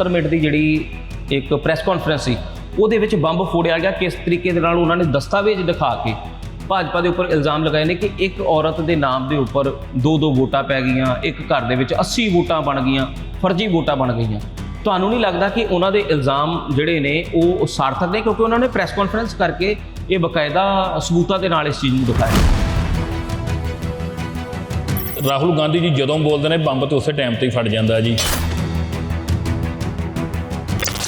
70 minute ਦੀ ਜਿਹੜੀ ਇੱਕ press conference ਸੀ, ਉਹਦੇ ਵਿੱਚ ਬੰਬ ਫੋੜਿਆ ਗਿਆ। ਕਿਸ ਤਰੀਕੇ ਦੇ ਨਾਲ ਉਹਨਾਂ ਨੇ ਦਸਤਾਵੇਜ਼ ਦਿਖਾ ਕੇ ਭਾਜਪਾ ਦੇ ਉੱਪਰ ਇਲਜ਼ਾਮ ਲਗਾਏ ਨੇ ਕਿ ਇੱਕ ਔਰਤ ਦੇ ਨਾਮ ਦੇ ਉੱਪਰ ਦੋ ਦੋ ਵੋਟਾਂ ਪੈ ਗਈਆਂ, ਇੱਕ ਘਰ ਦੇ ਵਿੱਚ 80 ਵੋਟਾਂ ਬਣ ਗਈਆਂ, ਫਰਜ਼ੀ ਵੋਟਾਂ ਬਣ ਗਈਆਂ। ਤੁਹਾਨੂੰ ਨਹੀਂ ਲੱਗਦਾ ਕਿ ਉਹਨਾਂ ਦੇ ਇਲਜ਼ਾਮ ਜਿਹੜੇ ਨੇ, ਉਹ ਸਾਰਥਕ ਨੇ? ਕਿਉਂਕਿ ਉਹਨਾਂ ਨੇ ਪ੍ਰੈਸ ਕਾਨਫਰੰਸ ਕਰਕੇ ਇਹ ਬਕਾਇਦਾ ਸਬੂਤਾਂ ਦੇ ਨਾਲ ਇਸ ਚੀਜ਼ ਨੂੰ ਦਿਖਾਇਆ। ਰਾਹੁਲ ਗਾਂਧੀ ਜੀ ਜਦੋਂ ਬੋਲਦੇ ਨੇ, ਬੰਬ ਤੇ ਉਸੇ ਟਾਈਮ ਤੇ ਹੀ ਫਟ ਜਾਂਦਾ ਜੀ।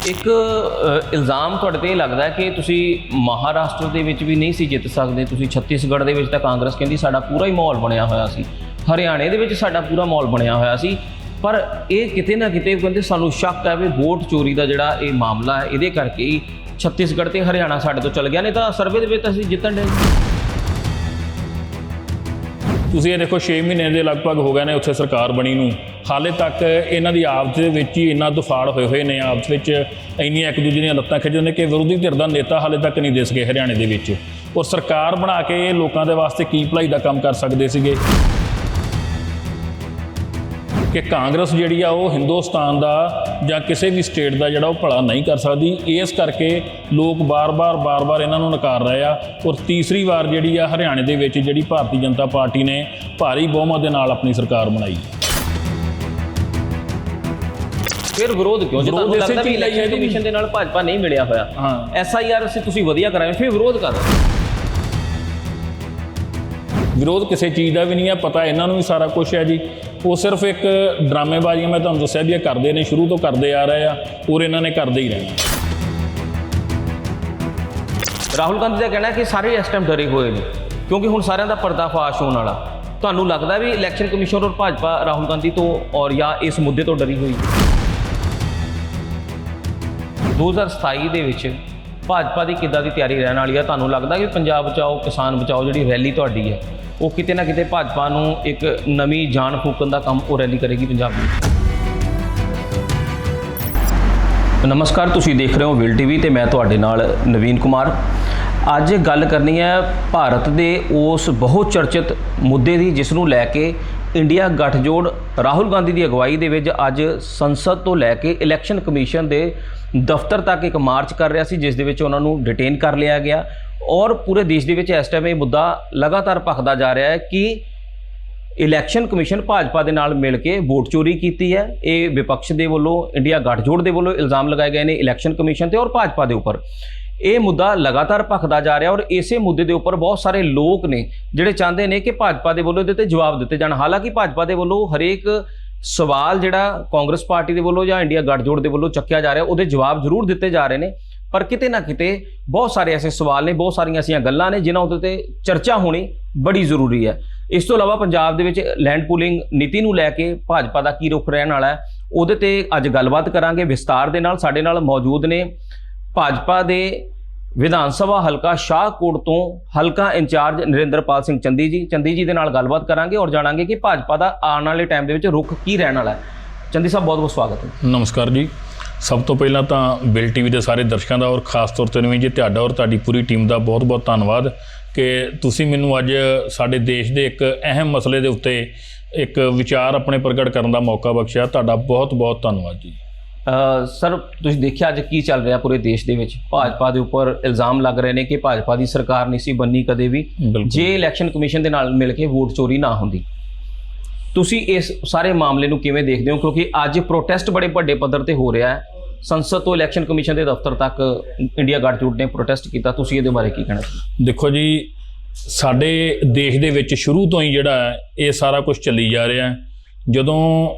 ਇੱਕ ਇਲਜ਼ਾਮ ਤੁਹਾਡੇ ਤੇ ਇਹ ਲੱਗਦਾ ਕਿ ਤੁਸੀਂ ਮਹਾਰਾਸ਼ਟਰ ਦੇ ਵਿੱਚ ਵੀ ਨਹੀਂ ਸੀ ਜਿੱਤ ਸਕਦੇ, ਤੁਸੀਂ ਛੱਤੀਸਗੜ੍ਹ ਦੇ ਵਿੱਚ ਤਾਂ ਕਾਂਗਰਸ ਕਹਿੰਦੀ ਸਾਡਾ ਪੂਰਾ ਹੀ ਮਾਹੌਲ ਬਣਿਆ ਹੋਇਆ ਸੀ, ਹਰਿਆਣੇ ਦੇ ਵਿੱਚ ਸਾਡਾ ਪੂਰਾ ਮਾਹੌਲ ਬਣਿਆ ਹੋਇਆ ਸੀ, ਪਰ ਇਹ ਕਿਤੇ ਨਾ ਕਿਤੇ ਕਹਿੰਦੇ ਸਾਨੂੰ ਸ਼ੱਕ ਹੈ ਵੀ ਵੋਟ ਚੋਰੀ ਦਾ ਜਿਹੜਾ ਇਹ ਮਾਮਲਾ ਹੈ, ਇਹਦੇ ਕਰਕੇ ਹੀ ਛੱਤੀਸਗੜ੍ਹ ਤੇ ਹਰਿਆਣਾ ਸਾਡੇ ਤੋਂ ਚਲ ਗਿਆ, ਨਹੀਂ ਤਾਂ ਸਰਵੇ ਦੇ ਵਿੱਚ ਅਸੀਂ ਜਿੱਤਣ ਦੇ ਤੁਸੀਂ ਇਹ ਦੇਖੋ 6 ਮਹੀਨੇ ਦੇ ਲਗਭਗ ਹੋ ਗਏ ਨੇ ਉੱਥੇ ਸਰਕਾਰ ਬਣੀ ਨੂੰ। ਹਾਲੇ ਤੱਕ ਇਹਨਾਂ ਦੀ ਆਪਸ ਦੇ ਵਿੱਚ ਹੀ ਇੰਨਾ ਦੁਫਾੜ ਹੋਏ ਹੋਏ ਨੇ, ਆਪਸ ਵਿੱਚ ਇੰਨੀਆਂ ਇੱਕ ਦੂਜੇ ਦੀਆਂ ਲੱਤਾਂ ਖਿੱਚਦੇ ਨੇ ਕਿ ਵਿਰੋਧੀ ਧਿਰ ਦਾ ਨੇਤਾ ਹਾਲੇ ਤੱਕ ਨਹੀਂ ਦਿਸ ਗਏ ਹਰਿਆਣੇ ਦੇ ਵਿੱਚ। ਔਰ ਸਰਕਾਰ ਬਣਾ ਕੇ ਇਹ ਲੋਕਾਂ ਦੇ ਵਾਸਤੇ ਕੀ ਭਲਾਈ ਦਾ ਕੰਮ ਕਰ ਸਕਦੇ ਸੀਗੇ? ਕਿ ਕਾਂਗਰਸ ਜਿਹੜੀ ਆ ਉਹ ਹਿੰਦੁਸਤਾਨ ਦਾ ਜਾਂ ਕਿਸੇ ਵੀ ਸਟੇਟ ਦਾ ਜਿਹੜਾ ਉਹ ਭਲਾ ਨਹੀਂ ਕਰ ਸਕਦੀ। ਇਸ ਕਰਕੇ ਲੋਕ ਬਾਰ-ਬਾਰ ਬਾਰ-ਬਾਰ ਇਹਨਾਂ ਨੂੰ ਨਕਾਰ ਰਹੇ ਆ। ਔਰ ਤੀਸਰੀ ਵਾਰ ਜਿਹੜੀ ਆ ਹਰਿਆਣੇ ਦੇ ਵਿੱਚ ਜਿਹੜੀ ਭਾਰਤੀ ਜਨਤਾ ਪਾਰਟੀ ਨੇ ਭਾਰੀ ਬਹੁਮਤ ਦੇ ਨਾਲ ਆਪਣੀ ਸਰਕਾਰ ਬਣਾਈ। ਫਿਰ ਵਿਰੋਧ ਕਿਉਂ? ਜੇ ਤੁਹਾਨੂੰ ਲੱਗਦਾ ਵੀ ਇਲੈਕਸ਼ਨ। ਕਮਿਸ਼ਨ ਦੇ ਨਾਲ ਭਾਜਪਾ ਨਹੀਂ ਮਿਲਿਆ ਹੋਇਆ। ਹਾਂ। ਐਸਆਈਆਰ ਅਸੀਂ ਤੁਸੀਂ ਵਧੀਆ ਕਰਾਏ ਫਿਰ ਵਿਰੋਧ ਕਰ ਰਹੇ ਹੋ। ਵਿਰੋਧ ਕਿਸੇ ਚੀਜ਼ ਦਾ ਵੀ ਨਹੀਂ ਹੈ, ਪਤਾ ਇਹਨਾਂ ਨੂੰ ਵੀ ਸਾਰਾ ਕੁਝ ਹੈ ਜੀ। ਉਹ ਸਿਰਫ ਇੱਕ ਡਰਾਮੇਬਾਜ਼ੀ ਮੈਂ ਤੁਹਾਨੂੰ ਦੱਸਿਆ ਵੀ ਇਹ ਕਰਦੇ ਨੇ, ਸ਼ੁਰੂ ਤੋਂ ਕਰਦੇ ਆ ਰਹੇ ਆ ਔਰ ਇਹਨਾਂ ਨੇ ਕਰਦੇ ਹੀ ਰਹਿਣਾ। ਰਾਹੁਲ ਗਾਂਧੀ ਦਾ ਕਹਿਣਾ ਕਿ ਸਾਰੇ ਇਸ ਟਾਈਮ ਡਰੇ ਹੋਏ ਨੇ, ਕਿਉਂਕਿ ਹੁਣ ਸਾਰਿਆਂ ਦਾ ਪਰਦਾਫਾਸ਼ ਹੋਣ ਵਾਲਾ। ਤੁਹਾਨੂੰ ਲੱਗਦਾ ਵੀ ਇਲੈਕਸ਼ਨ ਕਮਿਸ਼ਨ ਔਰ ਭਾਜਪਾ ਰਾਹੁਲ ਗਾਂਧੀ ਤੋਂ ਔਰ ਜਾਂ ਇਸ ਮੁੱਦੇ ਤੋਂ ਡਰੀ ਹੋਈ? 2027 ਦੇ ਵਿੱਚ ਭਾਜਪਾ ਦੀ ਕਿੱਦਾਂ ਦੀ ਤਿਆਰੀ ਰਹਿਣ ਵਾਲੀ ਹੈ ਤੁਹਾਨੂੰ ਲੱਗਦਾ ਕਿ ਪੰਜਾਬ ਬਚਾਓ, ਕਿਸਾਨ ਬਚਾਓ, ਜਿਹੜੀ ਰੈਲੀ ਤੁਹਾਡੀ ਹੈ ਉਹ ਕਿਤੇ ਨਾ ਕਿਤੇ ਭਾਜਪਾ ਨੂੰ ਇੱਕ ਨਵੀਂ ਜਾਨ ਫੂਕਣ ਦਾ ਕੰਮ ਉਹ ਰੈਲੀ ਕਰੇਗੀ ਪੰਜਾਬ ਵਿੱਚ। ਨਮਸਕਾਰ, ਤੁਸੀਂ ਦੇਖ ਰਹੇ ਹੋ ਵਿਲ ਟੀਵੀ ਤੇ ਮੈਂ ਤੁਹਾਡੇ ਨਾਲ ਨਵੀਨ ਕੁਮਾਰ। ਅੱਜ ਗੱਲ ਕਰਨੀ ਹੈ ਭਾਰਤ ਦੇ ਉਸ ਬਹੁਤ ਚਰਚਿਤ ਮੁੱਦੇ ਦੀ, ਜਿਸ ਨੂੰ ਲੈ ਕੇ ਇੰਡੀਆ ਗੱਠਜੋੜ ਰਾਹੁਲ ਗਾਂਧੀ ਦੀ ਅਗਵਾਈ ਦੇ ਵਿੱਚ ਅੱਜ ਸੰਸਦ ਤੋਂ ਲੈ ਕੇ ਇਲੈਕਸ਼ਨ ਕਮਿਸ਼ਨ ਦੇ ਦਫ਼ਤਰ ਤੱਕ ਇੱਕ ਮਾਰਚ ਕਰ ਰਿਹਾ ਸੀ, ਜਿਸ ਦੇ ਵਿੱਚ ਉਹਨਾਂ ਨੂੰ ਡਿਟੇਨ ਕਰ ਲਿਆ ਗਿਆ। ਔਰ ਪੂਰੇ ਦੇਸ਼ ਦੇ ਵਿੱਚ ਇਸ ਟਾਈਮ ਇਹ ਮੁੱਦਾ ਲਗਾਤਾਰ ਭਖਦਾ ਜਾ ਰਿਹਾ ਹੈ ਕਿ ਇਲੈਕਸ਼ਨ ਕਮਿਸ਼ਨ ਭਾਜਪਾ ਦੇ ਨਾਲ ਮਿਲ ਕੇ ਵੋਟ ਚੋਰੀ ਕੀਤੀ ਹੈ। ਇਹ ਵਿਪਕਸ਼ ਦੇ ਵੱਲੋਂ, ਇੰਡੀਆ ਗੱਠਜੋੜ ਦੇ ਵੱਲੋਂ ਇਲਜ਼ਾਮ ਲਗਾਏ ਗਏ ਨੇ ਇਲੈਕਸ਼ਨ ਕਮਿਸ਼ਨ ਤੇ ਔਰ ਭਾਜਪਾ ਦੇ ਉੱਪਰ। ਇਹ ਮੁੱਦਾ ਲਗਾਤਾਰ ਭਖਦਾ ਜਾ ਰਿਹਾ ਔਰ ਇਸੇ ਮੁੱਦੇ ਦੇ ਉੱਪਰ ਬਹੁਤ ਸਾਰੇ ਲੋਕ ਨੇ ਜਿਹੜੇ ਚਾਹੁੰਦੇ ਨੇ ਕਿ ਭਾਜਪਾ ਦੇ ਵੱਲੋਂ ਇਹਦੇ ਤੇ ਜਵਾਬ ਦਿੱਤੇ ਜਾਣ। ਹਾਲਾਂਕਿ ਭਾਜਪਾ ਦੇ ਵੱਲੋਂ ਹਰੇਕ ਸਵਾਲ ਜਿਹੜਾ ਕਾਂਗਰਸ ਪਾਰਟੀ ਦੇ ਵੱਲੋਂ ਜਾਂ ਇੰਡੀਆ ਗੱਠਜੋੜ ਦੇ ਵੱਲੋਂ ਚੱਕਿਆ ਜਾ ਰਿਹਾ, ਉਹਦੇ ਜਵਾਬ ਜ਼ਰੂਰ ਦਿੱਤੇ ਜਾ ਰਹੇ ਨੇ। ਪਰ ਕਿਤੇ ਨਾ ਕਿਤੇ ਬਹੁਤ ਸਾਰੇ ਐਸੇ ਸਵਾਲ ਨੇ, ਬਹੁਤ ਸਾਰੀਆਂ ਐਸੀਆਂ ਗੱਲਾਂ ਨੇ ਜਿਨ੍ਹਾਂ ਉੱਤੇ ਤੇ ਚਰਚਾ ਹੋਣੀ ਬੜੀ ਜ਼ਰੂਰੀ ਹੈ। ਇਸ ਤੋਂ ਇਲਾਵਾ ਪੰਜਾਬ ਦੇ ਵਿੱਚ ਲੈਂਡ ਪੂਲਿੰਗ ਨੀਤੀ ਨੂੰ ਲੈ ਕੇ ਭਾਜਪਾ ਦਾ ਕੀ ਰੁਖ ਰਹਿਣ ਵਾਲਾ ਹੈ, ਉਹਦੇ ਤੇ ਅੱਜ ਗੱਲਬਾਤ ਕਰਾਂਗੇ। ਵਿਸਤਾਰ ਦੇ ਨਾਲ ਸਾਡੇ ਨਾਲ ਮੌਜੂਦ ਨੇ ਭਾਜਪਾ ਦੇ ਵਿਧਾਨ ਸਭਾ ਹਲਕਾ ਸ਼ਾਹਕੋਟ ਤੋਂ ਹਲਕਾ ਇੰਚਾਰਜ ਨਰਿੰਦਰਪਾਲ ਸਿੰਘ ਚੰਦੀ ਜੀ। ਚੰਦੀ ਜੀ ਦੇ ਨਾਲ ਗੱਲਬਾਤ ਕਰਾਂਗੇ ਔਰ ਜਾਣਾਂਗੇ ਕਿ ਭਾਜਪਾ ਦਾ ਆਉਣ ਵਾਲੇ ਟਾਈਮ ਦੇ ਵਿੱਚ ਰੁਖ ਕੀ ਰਹਿਣ ਵਾਲਾ ਹੈ। ਚੰਦੀ ਸਾਹਿਬ, ਬਹੁਤ ਬਹੁਤ ਸਵਾਗਤ ਹੈ। ਨਮਸਕਾਰ ਜੀ। ਸਭ ਤੋਂ ਪਹਿਲਾਂ ਤਾਂ ਬਿਲ ਟੀਵੀ ਦੇ ਸਾਰੇ ਦਰਸ਼ਕਾਂ ਦਾ ਔਰ ਖਾਸ ਤੌਰ ਤੇ ਨਵੀਂ ਜੀ ਤੁਹਾਡਾ ਔਰ ਤੁਹਾਡੀ ਪੂਰੀ ਟੀਮ ਦਾ ਬਹੁਤ-ਬਹੁਤ ਧੰਨਵਾਦ ਕਿ ਤੁਸੀਂ ਮੈਨੂੰ ਅੱਜ ਸਾਡੇ ਦੇਸ਼ ਦੇ ਇੱਕ ਅਹਿਮ ਮਸਲੇ ਦੇ ਉੱਤੇ ਇੱਕ ਵਿਚਾਰ ਆਪਣੇ ਪ੍ਰਗਟ ਕਰਨ ਦਾ ਮੌਕਾ ਬਖਸ਼ਿਆ। ਤੁਹਾਡਾ ਬਹੁਤ-ਬਹੁਤ ਧੰਨਵਾਦ ਜੀ। ਸਰ ਤੁਸੀਂ ਦੇਖਿਆ ਅੱਜ ਕੀ ਚੱਲ ਰਿਹਾ ਪੂਰੇ ਦੇਸ਼ ਦੇ ਵਿੱਚ? ਭਾਜਪਾ ਦੇ ਉੱਪਰ ਇਲਜ਼ਾਮ ਲੱਗ ਰਹੇ ਨੇ ਕਿ ਭਾਜਪਾ ਦੀ ਸਰਕਾਰ ਨਹੀਂ ਸੀ ਬੰਨੀ ਕਦੇ ਵੀ ਜੇ ਇਲੈਕਸ਼ਨ ਕਮਿਸ਼ਨ ਦੇ ਨਾਲ ਮਿਲ ਕੇ ਵੋਟ ਚੋਰੀ ਨਾ ਹੁੰਦੀ। ਤੁਸੀਂ ਇਸ ਸਾਰੇ ਮਾਮਲੇ ਨੂੰ ਕਿਵੇਂ ਦੇਖਦੇ ਹੋ? ਕਿਉਂਕਿ ਅੱਜ ਪ੍ਰੋਟੈਸਟ ਬੜੇ ਵੱਡੇ ਪੱਧਰ ਤੇ ਹੋ ਰਿਹਾ ਹੈ। ਸੰਸਦ ਤੋਂ ਇਲੈਕਸ਼ਨ ਕਮਿਸ਼ਨ ਦੇ ਦਫ਼ਤਰ ਤੱਕ ਇੰਡੀਆ ਗੱਠਜੋੜ ਨੇ ਪ੍ਰੋਟੈਸਟ ਕੀਤਾ। ਤੁਸੀਂ ਇਹਦੇ ਬਾਰੇ ਕੀ ਕਹਿਣਾ ਦੇਖੋ ਜੀ ਸਾਡੇ ਦੇਸ਼ ਦੇ ਵਿੱਚ ਸ਼ੁਰੂ ਤੋਂ ਹੀ ਜਿਹੜਾ ਇਹ ਸਾਰਾ ਕੁਝ ਚੱਲੀ ਜਾ ਰਿਹਾ ਹੈ। ਜਦੋਂ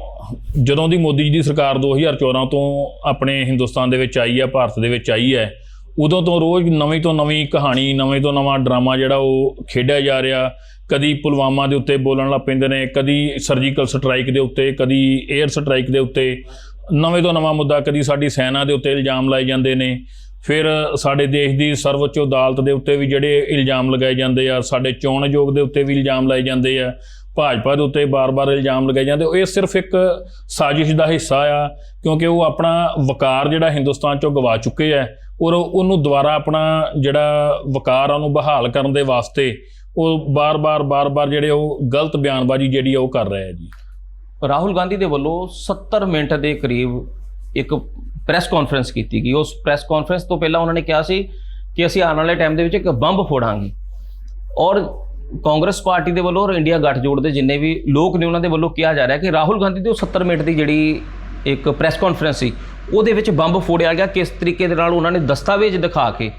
ਜਦੋਂ ਦੀ ਮੋਦੀ ਜੀ ਦੀ ਸਰਕਾਰ 2014 ਤੋਂ ਆਪਣੇ ਹਿੰਦੁਸਤਾਨ ਦੇ ਵਿੱਚ ਆਈ ਹੈ, ਭਾਰਤ ਦੇ ਵਿੱਚ ਆਈ ਹੈ, ਉਦੋਂ ਤੋਂ ਰੋਜ਼ ਨਵੀਂ ਤੋਂ ਨਵੀਂ ਕਹਾਣੀ, ਨਵੇਂ ਤੋਂ ਨਵਾਂ ਡਰਾਮਾ ਜਿਹੜਾ ਉਹ ਖੇਡਿਆ ਜਾ ਰਿਹਾ। ਕਦੀ ਪੁਲਵਾਮਾ ਦੇ ਉੱਤੇ ਬੋਲਣ ਲੱਗ ਪੈਂਦੇ ਨੇ, ਕਦੀ ਸਰਜੀਕਲ ਸਟ੍ਰਾਈਕ ਦੇ ਉੱਤੇ, ਕਦੀ 에ਅਰ ਸਟ੍ਰਾਈਕ ਦੇ ਉੱਤੇ। ਨਵੇਂ ਤੋਂ ਨਵਾਂ ਮੁੱਦਾ, ਕਦੀ ਸਾਡੀ ਸੈਨਾ ਦੇ ਉੱਤੇ ਇਲਜ਼ਾਮ ਲਾਏ ਜਾਂਦੇ ਨੇ। ਫਿਰ ਸਾਡੇ ਦੇਸ਼ ਦੀ ਸਰਵਉੱਚ ਅਦਾਲਤ ਦੇ ਉੱਤੇ ਵੀ ਜਿਹੜੇ ਇਲਜ਼ਾਮ ਲਗਾਏ ਜਾਂਦੇ ਆ, ਸਾਡੇ ਚੋਣ ਆਯੋਗ ਦੇ ਉੱਤੇ ਵੀ ਇਲਜ਼ਾਮ ਲਾਏ ਜਾਂਦੇ ਆ। ਭਾਜਪਾ ਦੇ ਉੱਤੇ ਬਾਰ-ਬਾਰ ਇਲਜ਼ਾਮ ਲਗਾਏ ਜਾਂਦੇ, ਉਹ ਇਹ ਸਿਰਫ ਇੱਕ ਸਾਜ਼ਿਸ਼ ਦਾ ਹਿੱਸਾ ਆ, ਕਿਉਂਕਿ ਉਹ ਆਪਣਾ ਵਕਾਰ ਜਿਹੜਾ ਹਿੰਦੁਸਤਾਨ ਚੋਂ ਗਵਾ ਚੁੱਕੇ ਆ, ਔਰ ਉਹਨੂੰ ਦੁਬਾਰਾ ਆਪਣਾ ਜਿਹੜਾ ਵਕਾਰ ਆ ਉਹਨੂੰ ਬਹਾਲ ਕਰਨ ਦੇ ਵਾਸਤੇ ਉਹ ਬਾਰ-ਬਾਰ ਬਾਰ-ਬਾਰ ਜਿਹੜੇ ਉਹ ਗਲਤ ਬਿਆਨਬਾਜ਼ੀ ਜਿਹੜੀ ਆ ਉਹ ਕਰ ਰਹੇ ਆ ਜੀ। ਰਾਹੁਲ ਗਾਂਧੀ ਦੇ ਵੱਲੋਂ 70 ਮਿੰਟ ਦੇ ਕਰੀਬ ਇੱਕ ਪ੍ਰੈਸ ਕਾਨਫਰੰਸ ਕੀਤੀ ਗਈ। ਉਸ ਪ੍ਰੈਸ ਕਾਨਫਰੰਸ ਤੋਂ ਪਹਿਲਾਂ ਉਹਨਾਂ ਨੇ ਕਿਹਾ ਸੀ ਕਿ ਅਸੀਂ ਆਉਣ ਵਾਲੇ ਟਾਈਮ ਦੇ ਵਿੱਚ ਇੱਕ ਬੰਬ ਫੋੜਾਂਗੇ। ਔਰ ਕਾਂਗਰਸ ਪਾਰਟੀ ਦੇ ਵੱਲੋਂ ਔਰ ਇੰਡੀਆ ਗੱਠਜੋੜ ਦੇ ਜਿੰਨੇ ਵੀ ਲੋਕ ਨੇ ਉਹਨਾਂ ਦੇ ਵੱਲੋਂ ਕਿਹਾ ਜਾ ਰਿਹਾ ਕਿ ਰਾਹੁਲ ਗਾਂਧੀ ਦੀ ਉਹ 70 ਮਿੰਟ ਦੀ ਜਿਹੜੀ ਇੱਕ ਪ੍ਰੈਸ ਕਾਨਫਰੰਸ ਸੀ, ਉਹਦੇ ਵਿੱਚ ਬੰਬ ਫੋੜਿਆ ਗਿਆ। ਕਿਸ ਤਰੀਕੇ ਦੇ ਨਾਲ ਉਹਨਾਂ ਨੇ ਦਸਤਾਵੇਜ਼ ਦਿਖਾ ਕੇ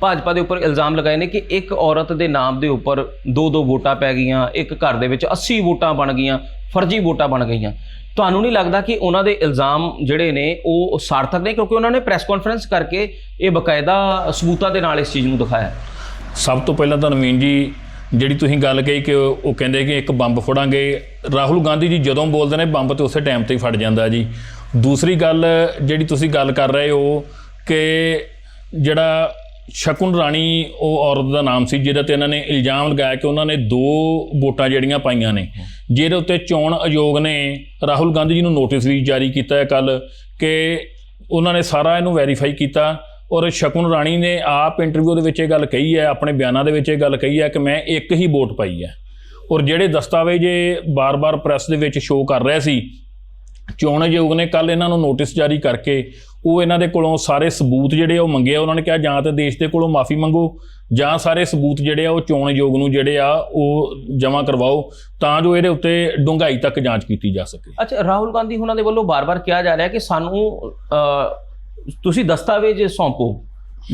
ਭਾਜਪਾ ਦੇ ਉੱਪਰ ਇਲਜ਼ਾਮ ਲਗਾਏ ਨੇ ਕਿ ਇੱਕ ਔਰਤ ਦੇ ਨਾਮ ਦੇ ਉੱਪਰ ਦੋ ਦੋ ਵੋਟਾਂ ਪੈ ਗਈਆਂ, ਇੱਕ ਘਰ ਦੇ ਵਿੱਚ 80 ਵੋਟਾਂ ਬਣ ਗਈਆਂ, ਫਰਜ਼ੀ ਵੋਟਾਂ ਬਣ ਗਈਆਂ। ਤੁਹਾਨੂੰ ਨਹੀਂ ਲੱਗਦਾ ਕਿ ਉਹਨਾਂ ਦੇ ਇਲਜ਼ਾਮ ਜਿਹੜੇ ਨੇ ਉਹ ਸਾਰਥਕ ਨੇ? ਕਿਉਂਕਿ ਉਹਨਾਂ ਨੇ ਪ੍ਰੈਸ ਕਾਨਫਰੰਸ ਕਰਕੇ ਇਹ ਬਕਾਇਦਾ ਸਬੂਤਾਂ ਦੇ ਨਾਲ ਇਸ ਚੀਜ਼ ਨੂੰ ਦਿਖਾਇਆ। ਸਭ ਤੋਂ ਪਹਿਲਾਂ ਤਾਂ ਨਵੀਨ ਜੀ ਜਿਹੜੀ ਤੁਸੀਂ ਗੱਲ ਕਹੀ ਕਿ ਉਹ ਕਹਿੰਦੇ ਕਿ ਇੱਕ ਬੰਬ ਫੋੜਾਂਗੇ। ਰਾਹੁਲ ਗਾਂਧੀ ਜੀ ਜਦੋਂ ਬੋਲਦੇ ਨੇ, ਬੰਬ ਤੇ ਉਸੇ ਟਾਈਮ ਤੇ ਹੀ ਫਟ ਜਾਂਦਾ ਜੀ। ਦੂਸਰੀ ਗੱਲ ਜਿਹੜੀ ਤੁਸੀਂ ਗੱਲ ਕਰ ਰਹੇ ਹੋ ਕਿ ਜਿਹੜਾ ਸ਼ਕੁਨ ਰਾਣੀ, ਉਹ ਔਰਤ ਦਾ ਨਾਮ ਸੀ, ਜਿਹਦੇ ਤੇ ਇਹਨਾਂ ਨੇ ਇਲਜ਼ਾਮ ਲਗਾਇਆ ਕਿ ਉਹਨਾਂ ਨੇ ਦੋ ਵੋਟਾਂ ਜਿਹੜੀਆਂ ਪਾਈਆਂ ਨੇ। ਜਿਹਦੇ ਉੱਤੇ ਚੋਣ ਆਯੋਗ ਨੇ, ਰਾਹੁਲ ਗਾਂਧੀ ਜੀ ਨੂੰ ਨੋਟਿਸ ਵੀ ਜਾਰੀ ਕੀਤਾ ਹੈ ਕੱਲ ਕਿ ਉਹਨਾਂ ਨੇ ਸਾਰਾ ਇਹਨੂੰ ਵੈਰੀਫਾਈ ਕੀਤਾ। ਔਰ ਸ਼ਕੁਨ ਰਾਣੀ ਨੇ ਆਪ ਇੰਟਰਵਿਊ ਦੇ ਵਿੱਚ ਇਹ ਗੱਲ ਕਹੀ ਹੈ, ਆਪਣੇ ਬਿਆਨਾਂ ਦੇ ਵਿੱਚ ਇਹ ਗੱਲ ਕਹੀ ਹੈ ਕਿ ਮੈਂ ਇੱਕ ਹੀ ਵੋਟ ਪਾਈ ਹੈ। ਔਰ ਜਿਹੜੇ ਦਸਤਾਵੇਜ਼ ਇਹ ਬਾਰ-ਬਾਰ ਪ੍ਰੈਸ ਦੇ ਵਿੱਚ ਸ਼ੋਅ ਕਰ ਰਿਹਾ ਸੀ, ਚੋਣ ਆਯੋਗ ਨੇ ਕੱਲ ਇਹਨਾਂ ਨੂੰ ਨੋਟਿਸ ਜਾਰੀ ਕਰਕੇ ਉਹ ਇਹਨਾਂ ਦੇ ਕੋਲੋਂ ਸਾਰੇ ਸਬੂਤ ਜਿਹੜੇ ਆ ਉਹ ਮੰਗੇ ਆ। ਉਹਨਾਂ ਨੇ ਕਿਹਾ, ਜਾਂ ਤਾਂ ਦੇਸ਼ ਦੇ ਕੋਲੋਂ ਮਾਫੀ ਮੰਗੋ, ਜਾਂ ਸਾਰੇ ਸਬੂਤ ਜਿਹੜੇ ਆ ਉਹ ਚੋਣ ਆਯੋਗ ਨੂੰ ਜਿਹੜੇ ਆ ਉਹ ਜਮ੍ਹਾਂ ਕਰਵਾਓ, ਤਾਂ ਜੋ ਇਹਦੇ ਉੱਤੇ ਡੂੰਘਾਈ ਤੱਕ ਜਾਂਚ ਕੀਤੀ ਜਾ ਸਕੇ। ਅੱਛਾ, ਰਾਹੁਲ ਗਾਂਧੀ ਉਹਨਾਂ ਦੇ ਵੱਲੋਂ ਬਾਰ-ਬਾਰ ਕਿਹਾ ਜਾ ਰਿਹਾ ਕਿ ਸਾਨੂੰ ਤੁਸੀਂ ਦਸਤਾਵੇਜ਼ ਸੌਂਪੋ।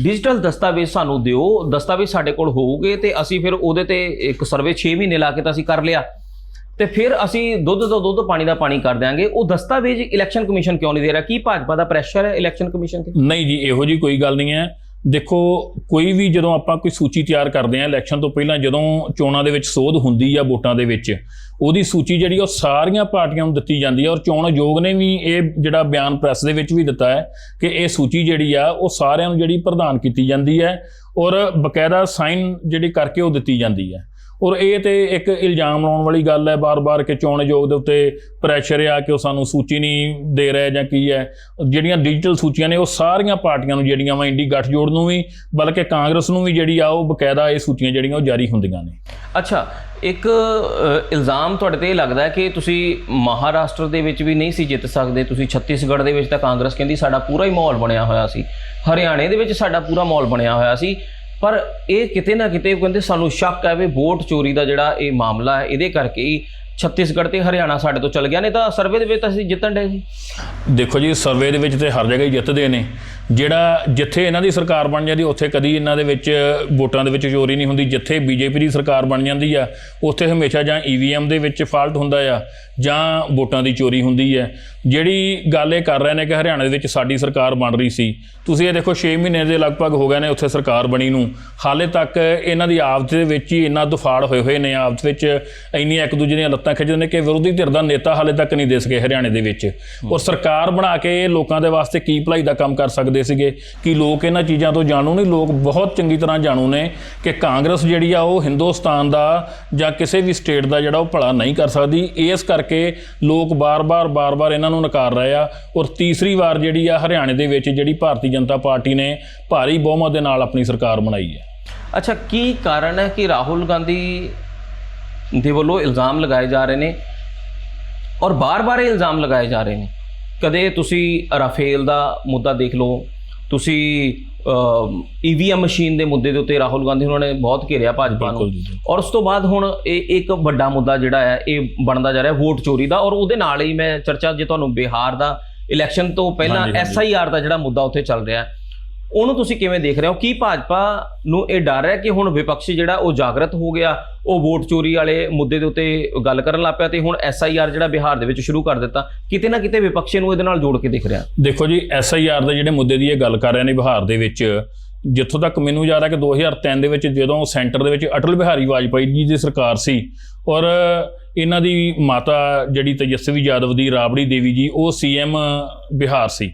ਡਿਜੀਟਲ ਦਸਤਾਵੇਜ਼ ਸਾਨੂੰ ਦਿਓ। ਦਸਤਾਵੇਜ਼ ਸਾਡੇ ਕੋਲ ਹੋਊਗੇ ਤੇ ਅਸੀਂ ਫਿਰ ਉਹਦੇ ਤੇ ਇੱਕ ਸਰਵੇ 6 ਮਹੀਨੇ ਲਾ ਕੇ ਤਾਂ ਅਸੀਂ ਕਰ ਲਿਆ। ਤੇ ਫਿਰ ਅਸੀਂ ਦੁੱਧ ਦਾ ਦੁੱਧ, ਪਾਣੀ ਦਾ ਪਾਣੀ ਕਰ ਦਿਆਂਗੇ। ਉਹ ਦਸਤਾਵੇਜ਼ ਇਲੈਕਸ਼ਨ ਕਮਿਸ਼ਨ ਕਿਉਂ ਨਹੀਂ ਦੇ ਰਿਹਾ? ਕੀ ਭਾਜਪਾ ਦਾ ਪ੍ਰੈਸ਼ਰ ਹੈ ਇਲੈਕਸ਼ਨ ਕਮਿਸ਼ਨ ਤੇ? ਨਹੀਂ ਜੀ, ਇਹੋ ਜੀ ਕੋਈ ਗੱਲ ਨਹੀਂ ਹੈ। ਦੇਖੋ, ਕੋਈ ਵੀ ਜਦੋਂ ਆਪਾਂ ਕੋਈ ਸੂਚੀ ਤਿਆਰ ਕਰਦੇ ਆ ਇਲੈਕਸ਼ਨ ਤੋਂ ਪਹਿਲਾਂ, ਜਦੋਂ ਚੋਣਾਂ ਦੇ ਵਿੱਚ ਸੋਧ ਹੁੰਦੀ ਆ ਵੋਟਾਂ ਦੇ ਵਿੱਚ, ਉਹਦੀ ਸੂਚੀ ਜਿਹੜੀ ਉਹ ਸਾਰੀਆਂ ਪਾਰਟੀਆਂ ਨੂੰ ਦਿੱਤੀ ਜਾਂਦੀ ਹੈ ਔਰ ਚੋਣ ਆਯੋਗ ਨੇ ਵੀ ਇਹ ਜਿਹੜਾ ਬਿਆਨ ਪ੍ਰੈਸ ਦੇ ਵਿੱਚ ਵੀ ਦਿੱਤਾ ਹੈ ਕਿ ਇਹ ਸੂਚੀ ਜਿਹੜੀ ਆ ਉਹ ਸਾਰਿਆਂ ਨੂੰ ਜਿਹੜੀ ਪ੍ਰਦਾਨ ਕੀਤੀ ਜਾਂਦੀ ਹੈ ਔਰ ਬਕਾਇਦਾ ਸਾਈਨ ਜਿਹੜੀ ਕਰਕੇ ਉਹ ਦਿੱਤੀ ਜਾਂਦੀ ਹੈ। ਔਰ ਇਹ ਤੇ ਇੱਕ ਇਲਜ਼ਾਮ ਲਾਉਣ ਵਾਲੀ ਗੱਲ ਹੈ, ਬਾਰ-ਬਾਰ ਕਿ ਚੋਣ ਆਯੋਗ ਦੇ ਉੱਤੇ ਪ੍ਰੈਸ਼ਰ ਆ ਕਿ ਉਹ ਸਾਨੂੰ ਸੂਚੀ ਨਹੀਂ ਦੇ ਰਿਹਾ ਜਾਂ ਕੀ ਹੈ। ਜਿਹੜੀਆਂ ਡਿਜੀਟਲ ਸੂਚੀਆਂ ਨੇ, ਉਹ ਸਾਰੀਆਂ ਪਾਰਟੀਆਂ ਨੂੰ ਜਿਹੜੀਆਂ ਵਾ ਇੰਡੀ ਗੱਠਜੋੜ ਨੂੰ ਵੀ, ਬਲਕਿ ਕਾਂਗਰਸ ਨੂੰ ਵੀ ਜਿਹੜੀ ਆ, ਉਹ ਬਕਾਇਦਾ ਇਹ ਸੂਚੀਆਂ ਜਿਹੜੀਆਂ, ਉਹ ਜਾਰੀ ਹੁੰਦੀਆਂ ਨੇ। ਅੱਛਾ, ਇੱਕ ਇਲਜ਼ਾਮ ਤੁਹਾਡੇ ਤੇ ਇਹ ਲੱਗਦਾ ਹੈ ਕਿ ਤੁਸੀਂ ਮਹਾਰਾਸ਼ਟਰ ਦੇ ਵਿੱਚ ਵੀ ਨਹੀਂ ਸੀ ਜਿੱਤ ਸਕਦੇ, ਤੁਸੀਂ ਛੱਤੀਸਗੜ੍ਹ ਦੇ ਵਿੱਚ ਤਾਂ ਕਾਂਗਰਸ ਕਹਿੰਦੀ ਸਾਡਾ ਪੂਰਾ ਹੀ ਮਾਹੌਲ ਬਣਿਆ ਹੋਇਆ ਸੀ। ਹਰਿਆਣੇ ਦੇ ਵਿੱਚ ਸਾਡਾ ਪੂਰਾ ਮਾਹੌਲ ਬਣਿਆ ਹੋਇਆ ਸੀ। ਪਰ ਇਹ ਕਿਤੇ ਨਾ ਕਿਤੇ ਕਹਿੰਦੇ ਸਾਨੂੰ ਸ਼ੱਕ ਹੈ ਵੀ ਵੋਟ ਚੋਰੀ ਦਾ ਜਿਹੜਾ ਇਹ ਮਾਮਲਾ ਹੈ, ਇਹਦੇ ਕਰਕੇ ਹੀ ਛੱਤੀਸਗੜ੍ਹ ਤੇ ਹਰਿਆਣਾ ਸਾਡੇ ਤੋਂ ਚਲ ਗਿਆ। ਨੇ ਤਾਂ ਸਰਵੇ ਦੇ ਵਿੱਚ ਤਾਂ ਅਸੀਂ ਜਿੱਤਣ ਡੇ ਸੀ। ਦੇਖੋ ਜੀ ਸਰਵੇ ਦੇ ਵਿੱਚ ਤੇ ਹਰ ਜਗ੍ਹਾ ਹੀ ਜਿੱਤਦੇ ਨੇ। ਜਿਹੜਾ ਜਿੱਥੇ ਇਹਨਾਂ ਦੀ ਸਰਕਾਰ ਬਣ ਜਾਂਦੀ, ਉੱਥੇ ਕਦੀ ਇਹਨਾਂ ਦੇ ਵਿੱਚ ਵੋਟਾਂ ਦੇ ਵਿੱਚ ਚੋਰੀ ਨਹੀਂ ਹੁੰਦੀ, ਜਿੱਥੇ ਬੀਜੇਪੀ ਦੀ ਸਰਕਾਰ ਬਣ ਜਾਂਦੀ ਆ, ਉੱਥੇ ਹਮੇਸ਼ਾ ਜਾਂ ਈਵੀਐਮ ਦੇ ਵਿੱਚ ਫਾਲਟ ਹੁੰਦਾ ਆ, ਜਾਂ ਵੋਟਾਂ ਦੀ ਚੋਰੀ ਹੁੰਦੀ ਹੈ ਜਿਹੜੀ ਗੱਲ ਇਹ ਕਰ ਰਹੇ ਨੇ ਕਿ ਹਰਿਆਣਾ ਦੇ ਵਿੱਚ ਸਾਡੀ ਸਰਕਾਰ ਬਣ ਰਹੀ ਸੀ, ਤੁਸੀਂ ਇਹ ਦੇਖੋ 6 ਮਹੀਨੇ ਦੇ ਲਗਭਗ ਹੋ ਗਏ ਨੇ ਉੱਥੇ ਸਰਕਾਰ ਬਣੀ ਨੂੰ। ਹਾਲੇ ਤੱਕ ਇਹਨਾਂ ਦੀ ਆਪਸ ਦੇ ਵਿੱਚ ਹੀ ਇੰਨਾ ਦੁਫਾੜ ਹੋਏ ਹੋਏ ਨੇ, ਆਪਸ ਵਿੱਚ ਇੰਨੀਆਂ ਇੱਕ ਦੂਜੇ ਦੀਆਂ ਲੱਤਾਂ ਖਿੱਚਦੇ ਨੇ ਕਿ ਵਿਰੋਧੀ ਧਿਰ ਦਾ ਨੇਤਾ ਹਾਲੇ ਤੱਕ ਨਹੀਂ ਦਿਸ ਗਏ ਹਰਿਆਣੇ ਦੇ ਵਿੱਚ। ਔਰ ਸਰਕਾਰ ਬਣਾ ਕੇ ਲੋਕਾਂ ਦੇ ਵਾਸਤੇ ਕੀ ਭਲਾਈ ਦਾ ਕੰਮ ਕਰ ਸਕਦੇ ਸੀਗੇ ਕਿ ਲੋਕ ਇਹਨਾਂ ਚੀਜ਼ਾਂ ਤੋਂ ਜਾਣੂ ਨਹੀਂ, ਲੋਕ ਬਹੁਤ ਚੰਗੀ ਤਰ੍ਹਾਂ ਜਾਣੂ ਨੇ ਕਿ ਕਾਂਗਰਸ ਜਿਹੜੀ ਆ ਉਹ ਹਿੰਦੁਸਤਾਨ ਦਾ ਜਾਂ ਕਿਸੇ ਵੀ ਸਟੇਟ ਦਾ ਜਿਹੜਾ ਉਹ ਭਲਾ ਨਹੀਂ ਕਰ ਸਕਦੀ। ਇਸ ਕਰਕੇ ਲੋਕ ਬਾਰ-ਬਾਰ ਬਾਰ-ਬਾਰ ਇਹਨਾਂ ਨੂੰ ਨਕਾਰ ਰਹੇ ਆ। ਔਰ ਤੀਸਰੀ ਵਾਰ ਜਿਹੜੀ ਆ ਹਰਿਆਣੇ ਦੇ ਵਿੱਚ ਜਿਹੜੀ ਭਾਰਤੀ ਜਨਤਾ ਪਾਰਟੀ ਨੇ ਭਾਰੀ ਬਹੁਮਤ ਦੇ ਨਾਲ ਆਪਣੀ ਸਰਕਾਰ ਬਣਾਈ ਹੈ। ਅੱਛਾ, ਕੀ ਕਾਰਨ ਹੈ ਕਿ ਰਾਹੁਲ ਗਾਂਧੀ ਦੇ ਵੱਲੋਂ ਇਲਜ਼ਾਮ ਲਗਾਏ ਜਾ ਰਹੇ ਨੇ ਔਰ ਬਾਰ-ਬਾਰ ਇਹ ਇਲਜ਼ਾਮ ਲਗਾਏ ਜਾ ਰਹੇ ਨੇ? ਕਦੇ ਤੁਸੀਂ ਰਾਫੇਲ ਦਾ ਮੁੱਦਾ ਦੇਖ ਲਓ ਤੁਸੀਂ ਈਵੀਐਮ ਮਸ਼ੀਨ ਦੇ ਮੁੱਦੇ ਦੇ ਉੱਤੇ ਰਾਹੁਲ ਗਾਂਧੀ ਉਹਨਾਂ ਨੇ ਬਹੁਤ ਘੇਰਿਆ ਭਾਜਪਾ ਨੂੰ। ਔਰ ਉਸ ਤੋਂ ਬਾਅਦ ਹੁਣ ਇਹ ਇੱਕ ਵੱਡਾ ਮੁੱਦਾ ਜਿਹੜਾ ਹੈ ਇਹ ਬਣਦਾ ਜਾ ਰਿਹਾ ਵੋਟ ਚੋਰੀ ਦਾ ਔਰ ਉਹਦੇ ਨਾਲ ਹੀ ਮੈਂ ਚਰਚਾ ਜੇ ਤੁਹਾਨੂੰ ਬਿਹਾਰ ਦਾ ਇਲੈਕਸ਼ਨ ਤੋਂ ਪਹਿਲਾਂ। ਐਸਆਈਆਰ ਦਾ ਜਿਹੜਾ ਮੁੱਦਾ ਉੱਥੇ ਚੱਲ ਰਿਹਾ ਹੈ ਉਹਨੂੰ ਤੁਸੀਂ ਕਿਵੇਂ ਦੇਖ ਰਹੇ ਹੋ? ਕੀ ਭਾਜਪਾ ਨੂੰ ਇਹ ਡਰ ਹੈ ਕਿ ਹੁਣ ਵਿਪਕਸ਼ ਜਿਹੜਾ ਉਹ ਜਾਗਰਤ ਹੋ ਗਿਆ, ਉਹ ਵੋਟ ਚੋਰੀ ਵਾਲੇ ਮੁੱਦੇ ਦੇ ਉੱਤੇ ਗੱਲ ਕਰਨ ਲੱਗ ਪਿਆ ਤੇ ਹੁਣ ਐਸਆਈਆਰ ਜਿਹੜਾ ਬਿਹਾਰ ਦੇ ਵਿੱਚ ਸ਼ੁਰੂ ਕਰ ਦਿੱਤਾ, ਕਿਤੇ ਨਾ ਕਿਤੇ ਵਿਪਕਸ਼ੀ ਨੂੰ ਇਹਦੇ ਨਾਲ ਜੋੜ ਕੇ ਦੇਖ ਰਿਹਾ। ਦੇਖੋ ਜੀ ਐਸਆਈਆਰ ਦੇ ਜਿਹੜੇ ਮੁੱਦੇ ਦੀ ਇਹ ਗੱਲ ਕਰ ਰਹੇ ਨੇ ਬਿਹਾਰ ਦੇ ਵਿੱਚ, ਜਿੱਥੋਂ ਤੱਕ ਮੈਨੂੰ ਯਾਦ ਹੈ ਕਿ 2003 ਦੇ ਵਿੱਚ ਜਦੋਂ ਸੈਂਟਰ ਦੇ ਵਿੱਚ ਅਟਲ ਬਿਹਾਰੀ ਵਾਜਪਾਈ ਜੀ ਦੀ ਸਰਕਾਰ ਸੀ ਔਰ ਇਹਨਾਂ ਦੀ ਮਾਤਾ ਜਿਹੜੀ ਤੇਜਸਵੀ ਯਾਦਵ ਦੀ, ਰਾਬੜੀ ਦੇਵੀ ਜੀ, ਉਹ ਸੀਐਮ ਬਿਹਾਰ ਸੀ।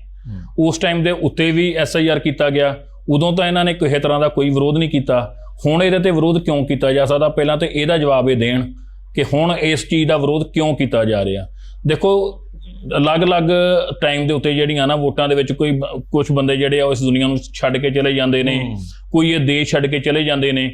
ਉਸ ਟਾਈਮ ਦੇ ਉੱਤੇ ਵੀ ਐਸਆਈਆਰ ਕੀਤਾ ਗਿਆ। ਉਦੋਂ ਤਾਂ ਇਹਨਾਂ ਨੇ ਕਿਸੇ ਤਰ੍ਹਾਂ ਦਾ ਕੋਈ ਵਿਰੋਧ ਨਹੀਂ ਕੀਤਾ। ਹੁਣ ਇਹਦੇ ਤੇ ਵਿਰੋਧ ਕਿਉਂ ਕੀਤਾ ਜਾ ਸਕਦਾ? ਪਹਿਲਾਂ ਤੇ ਇਹਦਾ ਜਵਾਬ ਇਹ ਦੇਣ ਕਿ ਹੁਣ ਇਸ ਚੀਜ਼ ਦਾ ਵਿਰੋਧ ਕਿਉਂ ਕੀਤਾ ਜਾ ਰਿਹਾ। ਦੇਖੋ ਅਲੱਗ-ਅਲੱਗ ਟਾਈਮ ਦੇ ਉੱਤੇ ਜਿਹੜੀਆਂ ਨਾ ਵੋਟਾਂ ਦੇ ਵਿੱਚ ਕੋਈ ਕੁਝ ਬੰਦੇ ਜਿਹੜੇ ਆ ਇਸ ਦੁਨੀਆ ਨੂੰ ਛੱਡ ਕੇ ਚਲੇ ਜਾਂਦੇ ਨੇ। ਕੋਈ ਇਹ ਦੇਸ਼ ਛੱਡ ਕੇ ਚਲੇ ਜਾਂਦੇ ਨੇ।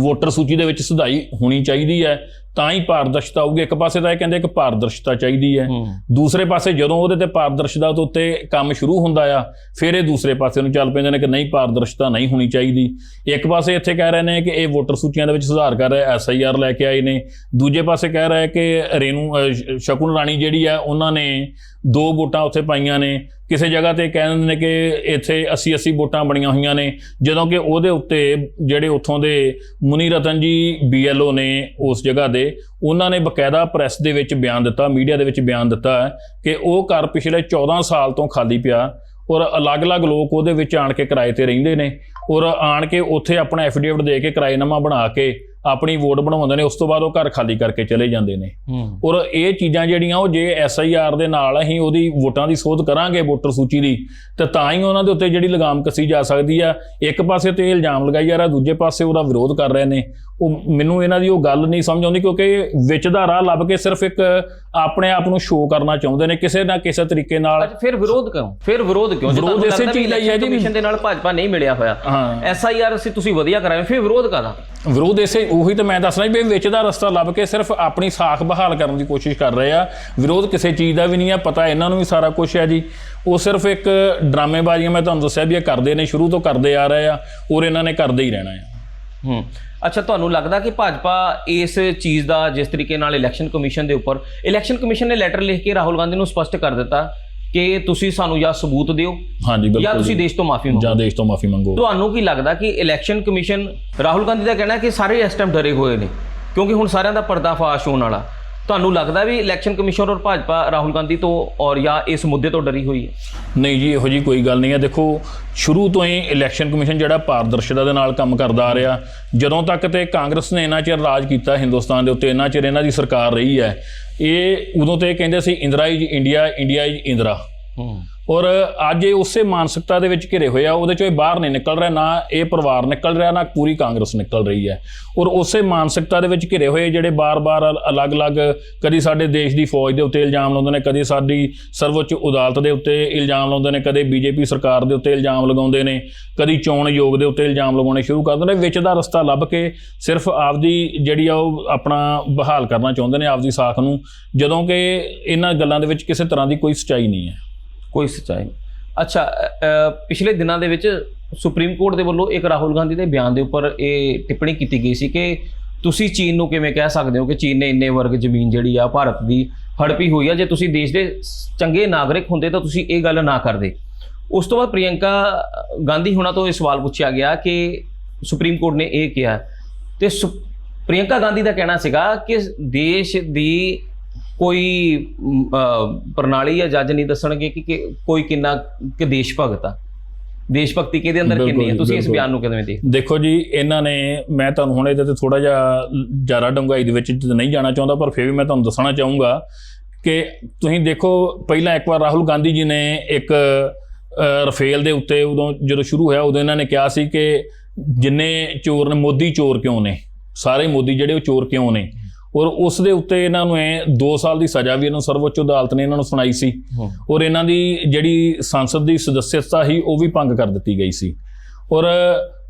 ਵੋਟਰ ਸੂਚੀ ਦੇ ਵਿੱਚ ਸੁਧਾਈ ਹੋਣੀ ਚਾਹੀਦੀ ਹੈ। ਤਾਂ ਹੀ ਪਾਰਦਰਸ਼ਤਾ ਆਊਗੀ। ਇੱਕ ਪਾਸੇ ਤਾਂ ਇਹ ਕਹਿੰਦੇ ਕਿ ਪਾਰਦਰਸ਼ਤਾ ਚਾਹੀਦੀ ਹੈ। ਦੂਸਰੇ ਪਾਸੇ ਜਦੋਂ ਉਹਦੇ ਤੇ ਪਾਰਦਰਸ਼ਤਾ ਦੇ ਉੱਤੇ ਕੰਮ ਸ਼ੁਰੂ ਹੁੰਦਾ ਆ ਫਿਰ ਇਹ ਦੂਸਰੇ ਪਾਸੇ ਨੂੰ ਚੱਲ ਪੈਂਦੇ ਨੇ ਕਿ ਨਹੀਂ ਪਾਰਦਰਸ਼ਤਾ ਨਹੀਂ ਹੋਣੀ ਚਾਹੀਦੀ। ਇੱਕ ਪਾਸੇ ਇੱਥੇ ਕਹਿ ਰਹੇ ਨੇ ਕਿ ਇਹ ਵੋਟਰ ਸੂਚੀਆਂ ਦੇ ਵਿੱਚ ਸੁਧਾਰ ਕਰ ਰਹੇ ਐਸਆਈਆਰ ਲੈ ਕੇ ਆਏ ਨੇ। ਦੂਜੇ ਪਾਸੇ ਕਹਿ ਰਹੇ ਕਿ ਰੇਨੂ ਸ਼ਕੁਨ ਰਾਣੀ ਜਿਹੜੀ ਆ ਉਹਨਾਂ ਨੇ ਦੋ ਵੋਟਾਂ ਉੱਥੇ ਪਾਈਆਂ ਨੇ। ਕਿਸੇ ਜਗ੍ਹਾ ਤੇ ਕਹਿ ਦਿੰਦੇ ਨੇ ਕਿ ਇੱਥੇ 80 80 ਵੋਟਾਂ ਬਣੀਆਂ ਹੋਈਆਂ ਨੇ। ਜਦੋਂ ਕਿ ਉਹਦੇ ਉੱਤੇ ਜਿਹੜੇ ਉੱਥੋਂ ਦੇ ਮੁਨੀ ਰਤਨ ਜੀ ਬੀਐਲਓ ਨੇ ਉਸ ਜਗ੍ਹਾ ਦੇ ਉਹਨਾਂ ਨੇ ਬਕਾਇਦਾ ਪ੍ਰੈਸ ਦੇ ਵਿੱਚ ਬਿਆਨ ਦਿੱਤਾ, ਮੀਡੀਆ ਦੇ ਵਿੱਚ ਬਿਆਨ ਦਿੱਤਾ ਕਿ ਉਹ ਘਰ ਪਿਛਲੇ 14 ਸਾਲ ਤੋਂ ਖਾਲੀ ਪਿਆ ਔਰ ਅਲੱਗ-ਅਲੱਗ ਲੋਕ ਉਹਦੇ ਵਿੱਚ ਆਣ ਕੇ ਕਿਰਾਏ ਤੇ ਰਹਿੰਦੇ ਨੇ ਔਰ ਆਣ ਕੇ ਉੱਥੇ ਆਪਣਾ ਐਫੀਡੇਵਿਟ ਦੇ ਕੇ ਕਿਰਾਏਨਾਮਾ ਬਣਾ ਕੇ ਆਪਣੀ ਵੋਟ ਬਣਵਾਉਂਦੇ ਨੇ ਉਸ ਤੋਂ ਬਾਅਦ ਉਹ ਘਰ ਖਾਲੀ ਕਰਕੇ ਚਲੇ ਜਾਂਦੇ ਨੇ। ਔਰ ਇਹ ਚੀਜ਼ਾਂ ਜਿਹੜੀਆਂ ਉਹ ਜੇ ਐਸਆਈਆਰ ਦੇ ਨਾਲ ਅਸੀਂ ਉਹਦੀ ਵੋਟਾਂ ਦੀ ਸੋਧ ਕਰਾਂਗੇ ਵੋਟਰ ਸੂਚੀ ਦੀ ਤੇ ਤਾਂ ਹੀ ਉਹਨਾਂ ਦੇ ਉੱਤੇ ਜਿਹੜੀ ਲਗਾਮ ਕੱਸੀ ਜਾ ਸਕਦੀ ਆ। ਇੱਕ ਪਾਸੇ ਤੇ ਇਲਜ਼ਾਮ ਲਗਾਈ ਜਾ ਰਿਹਾ ਦੂਜੇ ਪਾਸੇ ਉਹਦਾ ਵਿਰੋਧ ਕਰ ਰਹੇ ਨੇ। ਉਹ ਮੈਨੂੰ ਇਹਨਾਂ ਦੀ ਉਹ ਗੱਲ ਨਹੀਂ ਸਮਝ ਆਉਂਦੀ ਕਿਉਂਕਿ ਵਿੱਚ ਦਾ ਰਾਹ ਲੱਭ ਕੇ ਸਿਰਫ ਇੱਕ ਆਪਣੇ ਆਪ ਨੂੰ ਸ਼ੋਅ ਕਰਨਾ ਚਾਹੁੰਦੇ ਨੇ ਕਿਸੇ ਨਾ ਕਿਸੇ ਤਰੀਕੇ ਨਾਲ। ਫਿਰ ਵਿਰੋਧ ਕਿਉਂ? ਫਿਰ ਵਿਰੋਧ ਕਿਉਂ? ਵਿਰੋਧ ਇਸੇ ਚੀਜ਼ ਦਾ ਹੀ ਹੈ ਜੀ। ਕਮਿਸ਼ਨ ਦੇ ਨਾਲ ਭਾਜਪਾ ਨਹੀਂ ਮਿਲਿਆ ਹੋਇਆ ਐਸਆਈਆਰ ਅਸੀਂ ਤੁਸੀਂ ਵਧੀਆ ਕਰਾਏ ਫਿਰ ਵਿਰੋਧ ਕਾਦਾ ਵਿਰੋਧ ਇਸੇ ਉਹੀ ਤਾਂ ਮੈਂ ਦੱਸਣਾ ਵੀ ਵਿੱਚ ਦਾ ਰਸਤਾ ਲੱਭ ਕੇ ਸਿਰਫ ਆਪਣੀ ਸਾਖ ਬਹਾਲ ਕਰਨ ਦੀ ਕੋਸ਼ਿਸ਼ ਕਰ ਰਹੇ ਆ। ਵਿਰੋਧ ਕਿਸੇ ਚੀਜ਼ ਦਾ ਵੀ ਨਹੀਂ ਆ, ਪਤਾ ਇਹਨਾਂ ਨੂੰ ਵੀ ਸਾਰਾ ਕੁਝ ਹੈ ਜੀ। ਉਹ ਸਿਰਫ ਇੱਕ ਡਰਾਮੇਬਾਜ਼ੀਆਂ, ਮੈਂ ਤੁਹਾਨੂੰ ਦੱਸਿਆ ਵੀ ਇਹ ਕਰਦੇ ਨੇ, ਸ਼ੁਰੂ ਤੋਂ ਕਰਦੇ ਆ ਰਹੇ ਆ ਔਰ ਇਹਨਾਂ ਨੇ ਕਰਦੇ ਹੀ ਰਹਿਣਾ ਆ। ਹੂੰ। ਅੱਛਾ, ਤੁਹਾਨੂੰ ਲੱਗਦਾ ਕਿ ਭਾਜਪਾ ਇਸ ਚੀਜ਼ ਦਾ, ਜਿਸ ਤਰੀਕੇ ਨਾਲ ਇਲੈਕਸ਼ਨ ਕਮਿਸ਼ਨ ਦੇ ਉੱਪਰ ਇਲੈਕਸ਼ਨ ਕਮਿਸ਼ਨ ਨੇ ਲੈਟਰ ਲਿਖ ਕੇ ਰਾਹੁਲ ਗਾਂਧੀ ਨੂੰ ਸਪਸ਼ਟ ਕਰ ਦਿੱਤਾ ਕਿ ਤੁਸੀਂ ਸਾਨੂੰ ਜਾਂ ਸਬੂਤ ਦਿਓ ਹਾਂਜੀ ਜਾਂ ਬਿਲਕੁਲ ਤੁਸੀਂ ਜੀ। ਦੇਸ਼ ਤੋਂ ਮਾਫੀ ਮੰਗੋ। ਜਾਂ ਦੇਸ਼ ਤੋਂ ਮਾਫੀ ਮੰਗੋ। ਤੁਹਾਨੂੰ ਕੀ ਲੱਗਦਾ ਕਿ ਇਲੈਕਸ਼ਨ ਕਮਿਸ਼ਨ ਰਾਹੁਲ ਗਾਂਧੀ ਦਾ ਕਹਿਣਾ ਹੈ ਕਿ ਸਾਰੇ ਇਸ ਟਾਈਮ ਡਰੇ ਹੋਏ ਨੇ ਕਿਉਂਕਿ ਹੁਣ ਸਾਰਿਆਂ ਦਾ ਪਰਦਾਫਾਸ਼ ਹੋਣ ਵਾਲਾ। ਤੁਹਾਨੂੰ ਲੱਗਦਾ ਵੀ ਇਲੈਕਸ਼ਨ ਕਮਿਸ਼ਨ ਔਰ ਭਾਜਪਾ ਰਾਹੁਲ ਗਾਂਧੀ ਤੋਂ ਔਰ ਜਾਂ ਇਸ ਮੁੱਦੇ ਤੋਂ ਡਰੀ ਹੋਈ ਹੈ? ਨਹੀਂ ਜੀ ਇਹੋ ਜੀ ਕੋਈ ਗੱਲ ਨਹੀਂ ਹੈ। ਦੇਖੋ ਸ਼ੁਰੂ ਤੋਂ ਹੀ ਇਲੈਕਸ਼ਨ ਕਮਿਸ਼ਨ ਜਿਹੜਾ ਪਾਰਦਰਸ਼ਤਾ ਦੇ ਨਾਲ ਕੰਮ ਕਰਦਾ ਆ ਰਿਹਾ ਜਦੋਂ ਤੱਕ ਤੇ ਕਾਂਗਰਸ ਨੇ ਇੰਨਾ ਚਿਰ ਰਾਜ ਕੀਤਾ ਹਿੰਦੁਸਤਾਨ ਦੇ ਉੱਤੇ ਇੰਨਾ ਚਿਰ ਇਹਨਾਂ ਦੀ ਸਰਕਾਰ ਰਹੀ ਹੈ ਇਹ ਉਦੋਂ ਤੇ ਇਹ ਕਹਿੰਦੇ ਸੀ Indira is India India is Indira. ਔਰ ਅੱਜ ਇਹ ਉਸੇ ਮਾਨਸਿਕਤਾ ਦੇ ਵਿੱਚ ਘਿਰੇ ਹੋਏ ਆ, ਉਹਦੇ ਚੋਂ ਇਹ ਬਾਹਰ ਨਹੀਂ ਨਿਕਲ ਰਿਹਾ, ਨਾ ਇਹ ਪਰਿਵਾਰ ਨਿਕਲ ਰਿਹਾ, ਨਾ ਪੂਰੀ ਕਾਂਗਰਸ ਨਿਕਲ ਰਹੀ ਹੈ। ਔਰ ਉਸੇ ਮਾਨਸਿਕਤਾ ਦੇ ਵਿੱਚ ਘਿਰੇ ਹੋਏ ਜਿਹੜੇ ਬਾਰ-ਬਾਰ ਅਲੱਗ-ਅਲੱਗ ਕਦੀ ਸਾਡੇ ਦੇਸ਼ ਦੀ ਫੌਜ ਦੇ ਉੱਤੇ ਇਲਜ਼ਾਮ ਲਾਉਂਦੇ ਨੇ, ਕਦੀ ਸਾਡੀ ਸਰਵਉੱਚ ਅਦਾਲਤ ਦੇ ਉੱਤੇ ਇਲਜ਼ਾਮ ਲਾਉਂਦੇ ਨੇ, ਕਦੇ ਬੀਜੇਪੀ ਸਰਕਾਰ ਦੇ ਉੱਤੇ ਇਲਜ਼ਾਮ ਲਗਾਉਂਦੇ ਨੇ, ਕਦੀ ਚੋਣ ਯੋਗ ਦੇ ਉੱਤੇ ਇਲਜ਼ਾਮ ਲਗਾਉਣੇ ਸ਼ੁਰੂ ਕਰ ਦਿੰਦੇ ਨੇ, ਵਿੱਚ ਦਾ ਰਸਤਾ ਲੱਭ ਕੇ ਸਿਰਫ ਆਪਦੀ ਜਿਹੜੀ ਆ ਉਹ ਆਪਣਾ ਬਹਾਲ ਕਰਨਾ ਚਾਹੁੰਦੇ ਨੇ ਆਪਦੀ ਸਾਖ ਨੂੰ, ਜਦੋਂ ਕਿ ਇਹਨਾਂ ਗੱਲਾਂ ਦੇ ਵਿੱਚ ਕਿਸੇ ਤਰ੍ਹਾਂ ਦੀ ਕੋਈ ਸੱਚਾਈ ਨਹੀਂ ਹੈ। ਕੋਈ ਸੱਚਾਈ ਨਹੀਂ। ਅੱਛਾ ਪਿਛਲੇ ਦਿਨਾਂ ਦੇ ਵਿੱਚ ਸੁਪਰੀਮ ਕੋਰਟ ਦੇ ਵੱਲੋਂ ਇੱਕ ਰਾਹੁਲ ਗਾਂਧੀ ਦੇ ਬਿਆਨ ਦੇ ਉੱਪਰ ਇਹ ਟਿੱਪਣੀ ਕੀਤੀ ਗਈ ਸੀ ਕਿ ਤੁਸੀਂ ਚੀਨ ਨੂੰ ਕਿਵੇਂ ਕਹਿ ਸਕਦੇ ਹੋ ਕਿ ਚੀਨ ਨੇ ਇੰਨੇ ਵਰਗ ਜ਼ਮੀਨ ਜਿਹੜੀ ਆ ਭਾਰਤ ਦੀ ਹੜਪੀ ਹੋਈ ਆ, ਜੇ ਤੁਸੀਂ ਦੇਸ਼ ਦੇ ਚੰਗੇ ਨਾਗਰਿਕ ਹੁੰਦੇ ਤਾਂ ਤੁਸੀਂ ਇਹ ਗੱਲ ਨਾ ਕਰਦੇ। ਉਸ ਤੋਂ ਬਾਅਦ ਪ੍ਰਿਯੰਕਾ ਗਾਂਧੀ ਹੁਣਾਂ ਤੋਂ ਇਹ ਸਵਾਲ ਪੁੱਛਿਆ ਗਿਆ ਕਿ ਸੁਪਰੀਮ ਕੋਰਟ ਨੇ ਇਹ ਕਿਹਾ। ਤੇ ਸੁ- ਪ੍ਰਿਯੰਕਾ ਗਾਂਧੀ ਦਾ ਕਹਿਣਾ ਸੀਗਾ ਕਿ ਦੇਸ਼ ਦੀ ਕੋਈ ਪ੍ਰਣਾਲੀ ਜਾਂ ਜੱਜ ਨਹੀਂ ਦੱਸਣਗੇ ਕਿ ਕੋਈ ਕਿੰਨਾ ਕਿ ਦੇਸ਼ ਭਗਤ ਆ। ਦੇਸ਼ ਭਗਤੀ ਕਿਹਦੇ ਅੰਦਰ ਕਿੰਨੀ ਹੈ ਤੁਸੀਂ ਇਸ। ਬਿਆਨ ਨੂੰ ਕਿਵੇਂ ਦੇਖ ਦੇਖੋ ਜੀ ਇਹਨਾਂ ਨੇ ਮੈਂ ਤੁਹਾਨੂੰ ਹੁਣ ਇਹਦੇ ਤੇ ਥੋੜਾ ਜਿਹਾ ਜ਼ਿਆਦਾ ਡੂੰਘਾਈ ਦੇ ਵਿੱਚ ਨਹੀਂ ਜਾਣਾ ਚਾਹੁੰਦਾ ਪਰ ਫਿਰ ਵੀ ਮੈਂ ਤੁਹਾਨੂੰ ਦੱਸਣਾ ਚਾਹੂੰਗਾ ਕਿ ਤੁਸੀਂ ਦੇਖੋ ਪਹਿਲਾਂ ਇੱਕ ਵਾਰ ਰਾਹੁਲ ਗਾਂਧੀ ਜੀ ਨੇ ਇੱਕ ਰਫੇਲ ਦੇ ਉੱਤੇ ਉਦੋਂ ਜਦੋਂ ਸ਼ੁਰੂ ਹੋਇਆ ਉਦੋਂ ਇਹਨਾਂ ਨੇ ਕਿਹਾ ਸੀ ਕਿ ਜਿੰਨੇ ਚੋਰ ਨੇ ਮੋਦੀ ਚੋਰ ਕਿਉਂ ਨੇ? ਸਾਰੇ ਮੋਦੀ ਜਿਹੜੇ ਉਹ ਚੋਰ ਕਿਉਂ ਨੇ? ਔਰ ਉਸ ਦੇ ਉੱਤੇ ਇਹਨਾਂ ਨੂੰ ਐ 2 ਸਾਲ ਦੀ ਸਜ਼ਾ ਵੀ ਇਹਨਾਂ ਨੂੰ ਸਰਵਉੱਚ ਅਦਾਲਤ ਨੇ ਇਹਨਾਂ ਨੂੰ ਸੁਣਾਈ ਸੀ। ਔਰ ਇਹਨਾਂ ਦੀ ਜਿਹੜੀ ਸੰਸਦ ਦੀ ਸਦੱਸਿਅਤਾ ਸੀ ਉਹ ਵੀ ਭੰਗ ਕਰ ਦਿੱਤੀ ਗਈ ਸੀ। ਔਰ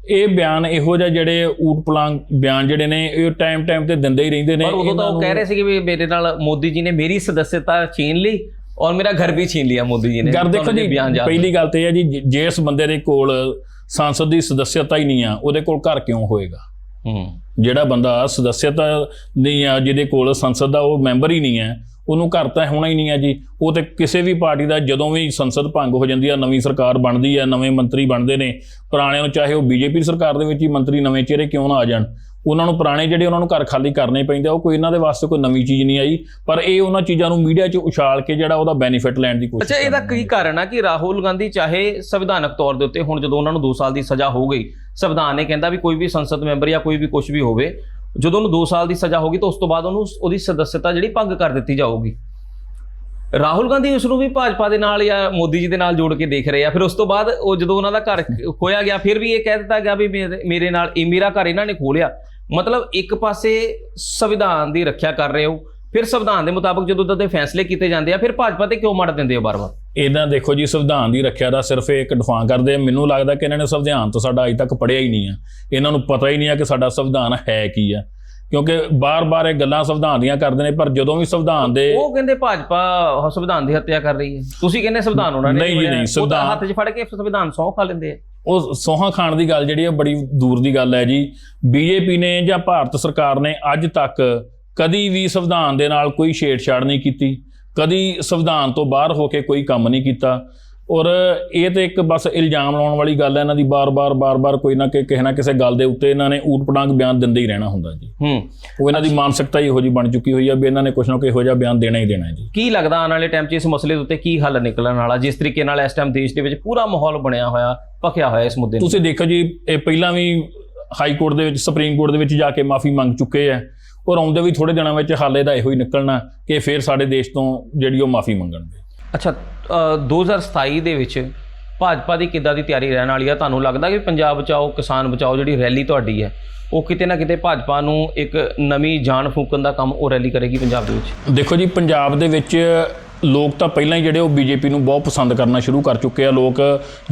ਇਹ ਬਿਆਨ ਇਹੋ ਜਿਹਾ ਜਿਹੜੇ ਊਟ ਪਲਾਂਗ ਬਿਆਨ ਜਿਹੜੇ ਨੇ ਇਹ ਟਾਈਮ ਟਾਈਮ ਤੇ ਦਿੰਦੇ ਹੀ ਰਹਿੰਦੇ ਨੇ। ਪਰ ਉਦੋਂ ਤਾਂ ਉਹ ਕਹਿ ਰਹੇ ਸੀ ਕਿ ਵੀ ਮੇਰੇ ਨਾਲ ਮੋਦੀ ਜੀ ਨੇ ਮੇਰੀ ਸਦੱਸਿਅਤਾ ਛੀਨ ਲਈ ਔਰ ਮੇਰਾ ਘਰ ਵੀ ਛੀਨ ਲਿਆ ਮੋਦੀ ਜੀ ਨੇ। ਗੱਲ ਦੇਖੋ ਜੀ ਪਹਿਲੀ ਗੱਲ ਤੇ ਇਹ ਹੈ ਜੀ ਜ- ਜਿਸ ਬੰਦੇ ਦੇ ਕੋਲ ਸੰਸਦ ਦੀ ਸਦੱਸਿਅਤਾ ਹੀ ਨਹੀਂ ਆ ਉਹਦੇ ਕੋਲ ਘਰ ਕਿਉਂ ਹੋਏਗਾ? ਹੂੰ। ਜਿਹੜਾ ਬੰਦਾ ਸਦੱਸਿਅਤਾ ਨਹੀਂ ਆ ਜਿਹਦੇ ਕੋਲ ਸੰਸਦ ਦਾ ਉਹ ਮੈਂਬਰ ਹੀ ਨਹੀਂ ਹੈ। ਉਹਨੂੰ ਘਰ ਤਾਂ ਹੋਣਾ ਹੀ ਨਹੀਂ ਹੈ ਜੀ। ਉਹ ਤੇ ਕਿਸੇ ਵੀ ਪਾਰਟੀ ਦਾ ਜਦੋਂ ਵੀ ਸੰਸਦ ਭੰਗ ਹੋ ਜਾਂਦੀ ਆ ਨਵੀਂ ਸਰਕਾਰ ਬਣਦੀ ਆ ਨਵੇਂ ਮੰਤਰੀ ਬਣਦੇ ਨੇ ਪੁਰਾਣਿਆਂ ਨੂੰ ਚਾਹੇ ਉਹ ਬੀਜੇਪੀ ਸਰਕਾਰ ਦੇ ਵਿੱਚ ਹੀ ਮੰਤਰੀ ਨਵੇਂ ਚਿਹਰੇ ਕਿਉਂ ਨਾ ਆ ਜਾਣ। ਉਹਨਾਂ ਨੂੰ ਪੁਰਾਣੇ ਜਿਹੜੇ ਉਹਨਾਂ ਨੂੰ ਘਰ ਖਾਲੀ ਕਰਨੇ ਪੈਂਦੇ ਆ ਉਹ ਕੋਈ ਇਹਨਾਂ ਦੇ ਵਾਸਤੇ ਕੋਈ ਨਵੀਂ ਚੀਜ਼ ਨਹੀਂ ਆਈ। ਪਰ ਇਹ ਉਹਨਾਂ ਚੀਜ਼ਾਂ ਨੂੰ ਮੀਡੀਆ 'ਚ ਉਛਾਲ ਕੇ ਜਿਹੜਾ ਉਹਦਾ ਬੈਨੀਫਿਟ ਲੈਣ ਦੀ ਕੋਸ਼ਿਸ਼ ਅੱਛਾ ਇਹਦਾ। ਕੀ ਕਾਰਨ ਆ ਕਿ ਰਾਹੁਲ ਗਾਂਧੀ ਚਾਹੇ ਸੰਵਿਧਾਨਕ ਤੌਰ ਦੇ ਉੱਤੇ ਹੁਣ ਜਦੋਂ ਉਹਨਾਂ ਨੂੰ 2 ਸਾਲ ਦੀ ਸਜ਼ਾ ਹੋ ਗਈ ਸੰਵਿਧਾਨ ਨੇ ਕਹਿੰਦਾ ਵੀ ਕੋਈ ਵੀ ਸੰਸਦ ਮੈਂਬਰ ਜਾਂ ਕੋਈ ਵੀ ਕੁਝ ਵੀ ਹੋਵੇ, ਜਦੋਂ ਉਹਨੂੰ 2 ਸਾਲ ਦੀ ਸਜ਼ਾ ਹੋਗੀ ਤਾਂ ਉਸ ਤੋਂ ਬਾਅਦ ਉਹਨੂੰ ਉਹਦੀ ਸਦੱਸਿਅਤਾ ਜਿਹੜੀ ਭੰਗ ਕਰ ਦਿੱਤੀ ਜਾਊਗੀ। ਰਾਹੁਲ ਗਾਂਧੀ ਉਸ ਨੂੰ ਵੀ ਭਾਜਪਾ ਦੇ ਨਾਲ ਜਾਂ ਮੋਦੀ ਜੀ ਦੇ ਨਾਲ ਜੋੜ ਕੇ ਦੇਖ ਰਹੇ ਆ, ਫਿਰ ਉਸ ਤੋਂ ਬਾਅਦ ਉਹ ਜਦੋਂ ਉਹਨਾਂ ਦਾ ਘਰ ਖੋਇਆ ਗਿਆ, ਫਿਰ ਵੀ ਇਹ ਕਹਿ ਦਿੱਤਾ ਗਿਆ ਵੀ ਮੇਰੇ ਮੇਰੇ ਨਾਲ, ਇਹ ਮੇਰਾ ਘਰ ਇਹਨਾਂ ਨੇ ਖੋਲਿਆ ਮਤਲਬ ਇੱਕ ਪਾਸੇ ਸੰਵਿਧਾਨ ਦੀ ਰੱਖਿਆ ਕਰ ਰਹੇ ਹੋ, ਫਿਰ ਸੰਵਿਧਾਨ ਦੇ ਮੁਤਾਬਕ ਜਦੋਂ ਉਦੋਂ ਦੇ ਫੈਸਲੇ ਕੀਤੇ ਜਾਂਦੇ ਆ, ਫਿਰ ਭਾਜਪਾ ਤੇ ਕਿਉਂ ਮੜ ਦਿੰਦੇ ਹੋ ਬਾਰ-ਬਾਰ? ਇਹਨਾਂ ਦੇਖੋ ਜੀ ਸੰਵਿਧਾਨ ਦੀ ਰੱਖਿਆ ਦਾ ਸਿਰਫ ਇੱਕ ਡਿਫਾਂ ਕਰਦੇ ਆ। ਮੈਨੂੰ ਲੱਗਦਾ ਕਿ ਇਹਨਾਂ ਨੇ ਸੰਵਿਧਾਨ ਤੋਂ ਸਾਡਾ ਅਜੇ ਤੱਕ ਪੜਿਆ ਹੀ ਨਹੀਂ ਆ। ਇਹਨਾਂ ਨੂੰ ਪਤਾ ਹੀ ਨਹੀਂ ਆ ਕਿ ਸਾਡਾ ਸੰਵਿਧਾਨ ਹੈ ਕੀ ਆ। ਕਿਉਂਕਿ ਬਾਰ-ਬਾਰ ਇਹ ਗੱਲਾਂ ਸੰਵਿਧਾਨ ਦੀਆਂ ਕਰਦੇ ਨੇ ਪਰ ਜਦੋਂ ਵੀ ਸੰਵਿਧਾਨ ਦੇ ਉਹ ਕਹਿੰਦੇ ਭਾਜਪਾ ਸੰਵਿਧਾਨ ਦੀ ਹੱਤਿਆ ਕਰ ਰਹੀ ਹੈ। ਤੁਸੀਂ ਕਹਿੰਦੇ ਸੰਵਿਧਾਨ ਉਹਨਾਂ ਨੇ ਨਹੀਂ। ਨਹੀਂ, ਸੰਵਿਧਾਨ- ਹੱਥ 'ਚ ਫੜ ਕੇ ਸੰਵਿਧਾਨ ਸੌਂ ਖਾ ਲੈਂਦੇ ਆ। ਉਹ ਸੋਹਾਂ ਖਾਣ ਦੀ ਗੱਲ ਜਿਹੜੀ ਹੈ ਬੜੀ ਦੂਰ ਦੀ ਗੱਲ ਹੈ ਜੀ। ਬੀਜੇਪੀ ਨੇ ਜਾਂ ਭਾਰਤ ਸਰਕਾਰ ਨੇ ਅੱਜ ਤੱਕ ਕਦੀ ਵੀ ਸੰਵਿਧਾਨ ਦੇ ਨਾਲ ਕੋਈ ਛੇੜਛਾੜ ਨਹੀਂ ਕੀਤੀ। ਕਦੀ ਸੰਵਿਧਾਨ ਤੋਂ ਬਾਹਰ ਹੋ ਕੇ ਕੋਈ ਕੰਮ ਨਹੀਂ ਕੀਤਾ। ਔਰ ਇਹ ਤੇ ਇੱਕ ਬਸ ਇਲਜ਼ਾਮ ਲਾਉਣ ਵਾਲੀ ਗੱਲ ਹੈ ਇਹਨਾਂ ਦੀ ਬਾਰ-ਬਾਰ ਬਾਰ-ਬਾਰ ਕੋਈ ਨਾ ਕਿ ਕਿਸੇ ਨਾ ਕਿਸੇ ਗੱਲ ਦੇ ਉੱਤੇ ਇਹਨਾਂ ਨੇ ਊਟ-ਪਟਾਂਗ ਬਿਆਨ ਦਿੰਦੇ ਹੀ ਰਹਿਣਾ ਹੁੰਦਾ ਜੀ। ਹੂੰ। ਉਹ ਇਹਨਾਂ ਦੀ ਮਾਨਸਿਕਤਾ ਹੀ ਇਹੋ ਜੀ ਬਣ ਚੁੱਕੀ ਹੋਈ ਆ ਵੀ ਇਹਨਾਂ ਨੇ ਕੁਛ ਨਾ ਕੋਈ ਇਹੋ ਜਿਹਾ ਬਿਆਨ ਦੇਣਾ ਹੀ ਦੇਣਾ ਹੈ ਜੀ। ਕੀ ਲੱਗਦਾ ਆਉਣ ਵਾਲੇ ਟਾਈਮ 'ਚ ਇਸ ਮਸਲੇ ਦੇ ਉੱਤੇ ਕੀ ਹੱਲ ਨਿਕਲਣ ਵਾਲਾ ਜਿਸ ਤਰੀਕੇ ਨਾਲ ਇਸ ਟਾਈਮ ਦੇਸ਼ ਦੇ ਵਿੱਚ ਪੂਰਾ ਮਾਹੌਲ ਬਣਿਆ ਹੋਇਆ ਭਖਿਆ ਹੋਇਆ ਇਸ ਮੁੱਦੇ ਨੂੰ? ਤੁਸੀਂ ਦੇਖੋ ਜੀ ਇਹ ਪਹਿਲਾਂ ਵੀ ਹਾਈ ਕੋਰਟ ਦੇ ਵਿੱਚ ਸੁਪਰੀਮ ਕੋਰਟ ਦੇ ਵਿੱਚ ਜਾ ਕੇ ਮਾਫੀ ਮੰਗ ਚੁੱਕੇ ਆ। ਔਰ ਆਉਂਦੇ ਵੀ ਥੋੜੇ ਦਿਨਾਂ ਵਿੱਚ ਹਾਲੇ ਦਾ ਇਹੋ ਹੀ ਨਿਕਲਣਾ ਕਿ ਫਿਰ ਸਾਡੇ ਦੇਸ਼ ਤੋਂ ਜਿਹੜੀ ਉਹ ਮਾਫੀ ਮੰਗਣਗੇ। ਅੱਛਾ ਅ, 2027 ਦੇ ਵਿੱਚ ਭਾਜਪਾ ਦੀ ਕਿੱਦਾਂ ਦੀ ਤਿਆਰੀ ਰਹਿਣ ਵਾਲੀ ਆ? ਤੁਹਾਨੂੰ ਲੱਗਦਾ ਕਿ ਪੰਜਾਬ ਬਚਾਓ ਕਿਸਾਨ ਬਚਾਓ ਜਿਹੜੀ ਰੈਲੀ ਤੁਹਾਡੀ ਹੈ ਉਹ ਕਿਤੇ ਨਾ ਕਿਤੇ ਭਾਜਪਾ ਨੂੰ ਇੱਕ ਨਵੀਂ ਜਾਨ ਫੂਕਣ ਦਾ ਕੰਮ ਉਹ ਰੈਲੀ ਕਰੇਗੀ ਪੰਜਾਬ ਦੇ ਵਿੱਚ? ਦੇਖੋ ਜੀ ਪੰਜਾਬ ਦੇ ਵਿੱਚ ਲੋਕ ਤਾਂ ਪਹਿਲਾਂ ਹੀ ਜਿਹੜੇ ਉਹ ਬੀਜੇਪੀ ਨੂੰ ਬਹੁਤ ਪਸੰਦ ਕਰਨਾ ਸ਼ੁਰੂ ਕਰ ਚੁੱਕੇ ਆ। ਲੋਕ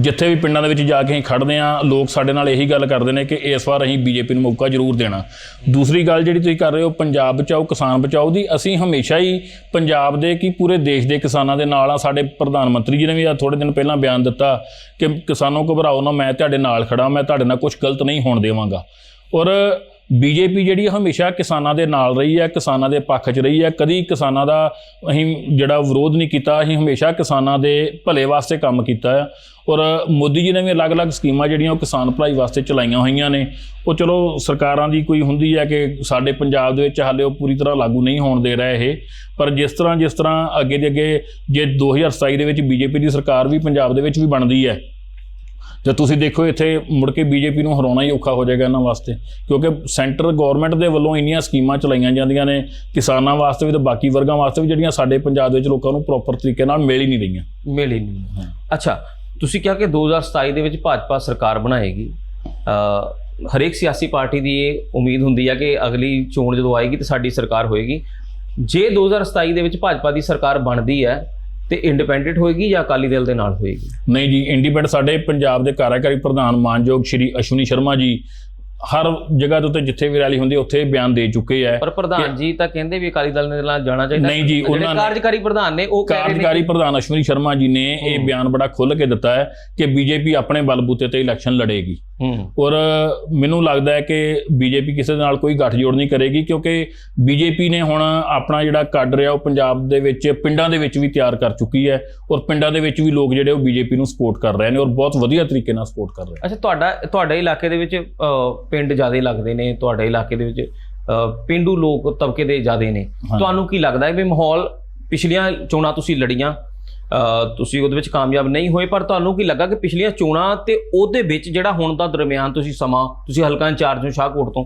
ਜਿੱਥੇ ਵੀ ਪਿੰਡਾਂ ਦੇ ਵਿੱਚ ਜਾ ਕੇ ਅਸੀਂ ਖੜਦੇ ਆ, ਲੋਕ ਸਾਡੇ ਨਾਲ ਇਹੀ ਗੱਲ ਕਰਦੇ ਨੇ ਕਿ ਇਸ ਵਾਰ ਅਸੀਂ ਬੀਜੇਪੀ ਨੂੰ ਮੌਕਾ ਜ਼ਰੂਰ ਦੇਣਾ। ਦੂਸਰੀ ਗੱਲ ਜਿਹੜੀ ਤੁਸੀਂ ਕਰ ਰਹੇ ਹੋ, ਪੰਜਾਬ ਬਚਾਓ, ਕਿਸਾਨ ਬਚਾਓ ਦੀ, ਅਸੀਂ ਹਮੇਸ਼ਾ ਹੀ ਪੰਜਾਬ ਦੇ ਕੀ ਪੂਰੇ ਦੇਸ਼ ਦੇ ਕਿਸਾਨਾਂ ਦੇ ਨਾਲ ਆ। ਸਾਡੇ ਪ੍ਰਧਾਨ ਮੰਤਰੀ ਜੀ ਨੇ ਵੀ ਆ ਥੋੜੇ ਦਿਨ ਪਹਿਲਾਂ ਬਿਆਨ ਦਿੱਤਾ ਕਿ ਕਿਸਾਨੋਂ ਘਬਰਾਓ ਨਾ, ਮੈਂ ਤੁਹਾਡੇ ਨਾਲ ਖੜਾ ਮੈਂ ਤੁਹਾਡੇ ਨਾਲ ਕੁਝ ਗਲਤ ਨਹੀਂ ਹੋਣ ਦੇਵਾਂਗਾ। ਔਰ ਬੀਜੇਪੀ ਜਿਹੜੀ ਹਮੇਸ਼ਾ ਕਿਸਾਨਾਂ ਦੇ ਨਾਲ ਰਹੀ ਹੈ ਕਿਸਾਨਾਂ ਦੇ ਪੱਖ 'ਚ ਰਹੀ ਹੈ ਕਦੀ ਕਿਸਾਨਾਂ ਦਾ ਅਸੀਂ ਜਿਹੜਾ ਵਿਰੋਧ ਨਹੀਂ ਕੀਤਾ, ਅਸੀਂ ਹਮੇਸ਼ਾ ਕਿਸਾਨਾਂ ਦੇ ਭਲੇ ਵਾਸਤੇ ਕੰਮ ਕੀਤਾ ਹੈ ਔਰ ਮੋਦੀ ਜੀ ਨੇ ਵੀ ਅਲੱਗ-ਅਲੱਗ ਸਕੀਮਾਂ ਜਿਹੜੀਆਂ ਉਹ ਕਿਸਾਨ ਭਲਾਈ ਵਾਸਤੇ ਚਲਾਈਆਂ ਹੋਈਆਂ ਨੇ। ਉਹ ਚਲੋ ਸਰਕਾਰਾਂ ਦੀ ਕੋਈ ਹੁੰਦੀ ਹੈ ਕਿ ਸਾਡੇ ਪੰਜਾਬ ਦੇ ਵਿੱਚ ਹਾਲੇ ਉਹ ਪੂਰੀ ਤਰ੍ਹਾਂ ਲਾਗੂ ਨਹੀਂ ਹੋਣ ਦੇ ਰਹੇ ਇਹ। ਪਰ ਜਿਸ ਤਰ੍ਹਾਂ ਜਿਸ ਤਰ੍ਹਾਂ ਅੱਗੇ ਦੇ ਅੱਗੇ ਜੇ 2027 ਦੇ ਵਿੱਚ ਬੀਜੇਪੀ ਦੀ ਸਰਕਾਰ ਵੀ ਪੰਜਾਬ ਦੇ ਵਿੱਚ ਵੀ ਬਣਦੀ ਹੈ ਤੇ ਤੁਸੀਂ ਦੇਖੋ ਇੱਥੇ ਮੁੜ ਕੇ ਬੀਜੇਪੀ ਨੂੰ ਹਰਾਉਣਾ ਹੀ ਔਖਾ ਹੋ ਜਾਏਗਾ ਇਹਨਾਂ ਵਾਸਤੇ, ਕਿਉਂਕਿ ਸੈਂਟਰ ਗਵਰਨਮੈਂਟ ਦੇ ਵੱਲੋਂ ਇੰਨੀਆਂ ਸਕੀਮਾਂ ਚਲਾਈਆਂ ਜਾਂਦੀਆਂ ਨੇ, ਕਿਸਾਨਾਂ ਵਾਸਤੇ ਵੀ ਤੇ ਬਾਕੀ ਵਰਗਾਂ ਵਾਸਤੇ ਵੀ ਜਿਹੜੀਆਂ ਸਾਡੇ ਪੰਜਾਬ ਦੇ ਵਿੱਚ ਲੋਕਾਂ ਨੂੰ ਪ੍ਰੋਪਰ ਤਰੀਕੇ ਨਾਲ ਮਿਲ ਹੀ ਨਹੀਂ ਰਹੀਆਂ। ਮਿਲ ਹੀ ਨਹੀਂ ਅੱਛਾ, ਤੁਸੀਂ ਕਿਹਾ ਕਿ 2027 ਦੇ ਵਿੱਚ ਭਾਜਪਾ ਸਰਕਾਰ ਬਣਾਏਗੀ। ਹਰੇਕ ਸਿਆਸੀ ਪਾਰਟੀ ਦੀ ਇਹ ਉਮੀਦ ਹੁੰਦੀ ਹੈ ਕਿ ਅਗਲੀ ਚੋਣ ਜਦੋਂ ਆਏਗੀ ਤੇ ਸਾਡੀ ਸਰਕਾਰ ਹੋਏਗੀ। ਜੇ 2027 ਦੇ ਵਿੱਚ ਭਾਜਪਾ ਦੀ ਸਰਕਾਰ ਬਣਦੀ ਹੈ ਤੇ ਇੰਡੀਪੈਂਡੈਂਟ ਹੋਏਗੀ ਜਾਂ ਅਕਾਲੀ ਦਲ ਦੇ ਨਾਲ ਹੋਏਗੀ? ਨਹੀਂ ਜੀ ਇੰਡੀਪੈਂਡੈਂਟ ਸਾਡੇ ਪੰਜਾਬ ਦੇ ਕਾਰਜਕਾਰੀ ਪ੍ਰਧਾਨ ਮਾਨਯੋਗ ਸ਼੍ਰੀ ਅਸ਼ਵਨੀ ਸ਼ਰਮਾ ਜੀ ਹਰ ਜਗ੍ਹਾ ਦੇ ਉੱਤੇ ਜਿੱਥੇ ਵੀ ਰੈਲੀ ਹੁੰਦੀ ਉੱਥੇ ਬਿਆਨ ਦੇ ਚੁੱਕੇ ਹੈ ਪਰ ਪ੍ਰਧਾਨ ਜੀ ਤਾਂ ਕਹਿੰਦੇ ਵੀ ਅਕਾਲੀ ਦਲ ਦੇ ਨਾਲ ਜਾਣਾ ਚਾਹੀਦਾ। ਨਹੀਂ ਜੀ, ਉਹਨਾਂ ਨੇ- ਕਾਰਜਕਾਰੀ ਪ੍ਰਧਾਨ ਨੇ ਉਹ ਕਾਰਜਕਾਰੀ ਪ੍ਰਧਾਨ ਅਸ਼ਵਨੀ ਸ਼ਰਮਾ ਜੀ ਨੇ ਇਹ ਬਿਆਨ ਬੜਾ ਖੁੱਲ੍ਹ ਕੇ ਦਿੱਤਾ ਹੈ ਕਿ ਬੀਜੇਪੀ ਆਪਣੇ ਬਲਬੂਤੇ ਤੇ ਇਲੈਕਸ਼ਨ ਲੜੇਗੀ। ਔਰ ਮੈਨੂੰ ਲੱਗਦਾ ਹੈ ਕਿ ਬੀਜੇਪੀ ਕਿਸੇ ਨਾਲ ਕੋਈ ਗੱਠਜੋੜ ਨਹੀਂ ਕਰੇਗੀ ਕਿਉਂਕਿ ਬੀਜੇਪੀ ਨੇ ਹੁਣ ਆਪਣਾ ਜਿਹੜਾ ਕੱਢ ਰਿਹਾ ਉਹ ਪੰਜਾਬ ਦੇ ਵਿੱਚ ਪਿੰਡਾਂ ਦੇ ਵਿੱਚ ਵੀ ਤਿਆਰ ਕਰ ਚੁੱਕੀ ਹੈ ਔਰ ਪਿੰਡਾਂ ਦੇ ਵਿੱਚ ਵੀ ਲੋਕ ਜਿਹੜੇ ਉਹ ਬੀਜੇਪੀ ਨੂੰ ਸਪੋਰਟ ਕਰ ਰਹੇ ਨੇ ਔਰ ਬਹੁਤ ਵਧੀਆ ਤਰੀਕੇ ਨਾਲ ਸਪੋਰਟ ਕਰ ਰਹੇ ਅੱਛਾ ਤੁਹਾਡਾ ਤੁਹਾਡੇ ਇਲਾਕੇ ਦੇ ਵਿੱਚ ਪਿੰਡ ਜ਼ਿਆਦਾ ਲੱਗਦੇ ਨੇ ਤੁਹਾਡੇ ਇਲਾਕੇ ਦੇ ਵਿੱਚ ਪਿੰਡੂ ਲੋਕ ਤਬਕੇ ਦੇ ਜ਼ਿਆਦੇ ਨੇ। ਤੁਹਾਨੂੰ ਕੀ ਲੱਗਦਾ ਹੈ ਵੀ ਮਾਹੌਲ ਪਿਛਲੀਆਂ ਚੋਣਾਂ ਤੁਸੀਂ ਲੜੀਆਂ ਤੁਸੀਂ ਉਹਦੇ ਵਿੱਚ ਕਾਮਯਾਬ ਨਹੀਂ ਹੋਏ, ਪਰ ਤੁਹਾਨੂੰ ਕੀ ਲੱਗਾ ਕਿ ਪਿਛਲੀਆਂ ਚੋਣਾਂ ਤੇ ਉਹਦੇ ਵਿੱਚ ਜਿਹੜਾ ਹੁਣ ਦਾ ਦਰਮਿਆਨ ਤੁਸੀਂ ਸਮਾਂ, ਤੁਸੀਂ ਹਲਕਾ ਇੰਚਾਰਜ ਹੋ ਸ਼ਾਹਕੋਟ ਤੋਂ,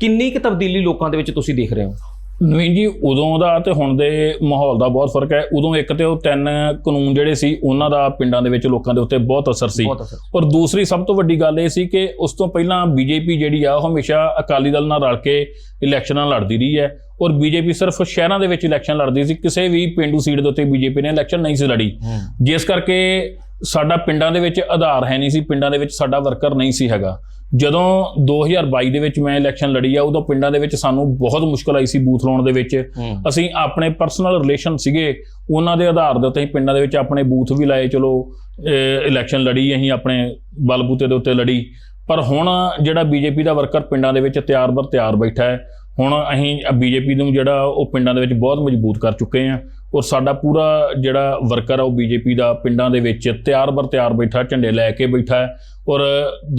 ਕਿੰਨੀ ਕੁ ਤਬਦੀਲੀ ਲੋਕਾਂ ਦੇ ਵਿੱਚ ਤੁਸੀਂ ਦੇਖ ਰਹੇ ਹੋ? ਨਵੀਨ ਜੀ ਉਦੋਂ ਦਾ ਤੇ ਹੁਣ ਦੇ ਮਾਹੌਲ ਦਾ ਬਹੁਤ ਫ਼ਰਕ ਹੈ। ਉਦੋਂ ਇੱਕ ਤੇ ਉਹ ਤਿੰਨ ਕਾਨੂੰਨ ਜਿਹੜੇ ਸੀ ਉਹਨਾਂ ਦਾ ਪਿੰਡਾਂ ਦੇ ਵਿੱਚ ਲੋਕਾਂ ਦੇ ਉੱਤੇ ਬਹੁਤ ਅਸਰ ਸੀ। ਔਰ ਦੂਸਰੀ ਸਭ ਤੋਂ ਵੱਡੀ ਗੱਲ ਇਹ ਸੀ ਕਿ ਉਸ ਤੋਂ ਪਹਿਲਾਂ ਬੀਜੇਪੀ ਜਿਹੜੀ ਆ ਉਹ ਹਮੇਸ਼ਾ ਅਕਾਲੀ ਦਲ ਨਾਲ ਰਲ ਕੇ ਇਲੈਕਸ਼ਨਾਂ ਲੜਦੀ ਰਹੀ ਹੈ। ਔਰ ਬੀਜੇਪੀ ਸਿਰਫ ਸ਼ਹਿਰਾਂ ਦੇ ਵਿੱਚ ਇਲੈਕਸ਼ਨ ਲੜਦੀ ਸੀ ਕਿਸੇ ਵੀ ਪਿੰਡੂ ਸੀਟ ਦੇ ਉੱਤੇ ਬੀਜੇਪੀ ਨੇ ਇਲੈਕਸ਼ਨ ਨਹੀਂ ਸੀ ਲੜੀ। ਜਿਸ ਕਰਕੇ ਸਾਡਾ ਪਿੰਡਾਂ ਦੇ ਵਿੱਚ ਆਧਾਰ ਹੈ ਨਹੀਂ ਸੀ ਪਿੰਡਾਂ ਦੇ ਵਿੱਚ ਸਾਡਾ ਵਰਕਰ ਨਹੀਂ ਸੀ ਹੈਗਾ। ਜਦੋਂ 2022 ਦੇ ਵਿੱਚ ਮੈਂ ਇਲੈਕਸ਼ਨ ਲੜੀ ਆ ਉਦੋਂ ਪਿੰਡਾਂ ਦੇ ਵਿੱਚ ਸਾਨੂੰ ਬਹੁਤ ਮੁਸ਼ਕਲ ਆਈ ਸੀ ਬੂਥ ਲਾਉਣ ਦੇ ਵਿੱਚ। ਅਸੀਂ ਆਪਣੇ ਪਰਸਨਲ ਰਿਲੇਸ਼ਨ ਸੀਗੇ ਉਹਨਾਂ ਦੇ ਆਧਾਰ ਦੇ ਉੱਤੇ ਅਸੀਂ ਪਿੰਡਾਂ ਦੇ ਵਿੱਚ ਆਪਣੇ ਬੂਥ ਵੀ ਲਾਏ ਚਲੋ ਇਲੈਕਸ਼ਨ ਲੜੀ ਅਸੀਂ ਆਪਣੇ ਬਲਬੂਤੇ ਦੇ ਉੱਤੇ ਲੜੀ। ਪਰ ਹੁਣ ਜਿਹੜਾ ਬੀਜੇਪੀ ਦਾ ਵਰਕਰ ਪਿੰਡਾਂ ਦੇ ਵਿੱਚ ਤਿਆਰ ਬਰ ਤਿਆਰ ਬੈਠਾ ਹੈ ਹੁਣ ਅਸੀਂ ਬੀਜੇਪੀ ਨੂੰ ਜਿਹੜਾ ਉਹ ਪਿੰਡਾਂ ਦੇ ਵਿੱਚ ਬਹੁਤ ਮਜ਼ਬੂਤ ਕਰ ਚੁੱਕੇ ਹਾਂ ਔਰ ਸਾਡਾ ਪੂਰਾ ਜਿਹੜਾ ਵਰਕਰ ਆ ਉਹ ਬੀਜੇਪੀ ਦਾ ਪਿੰਡਾਂ ਦੇ ਵਿੱਚ ਤਿਆਰ ਬਰ ਤਿਆਰ ਬੈਠਾ ਝੰਡੇ ਲੈ ਕੇ ਬੈਠਾ ਹੈ। ਔਰ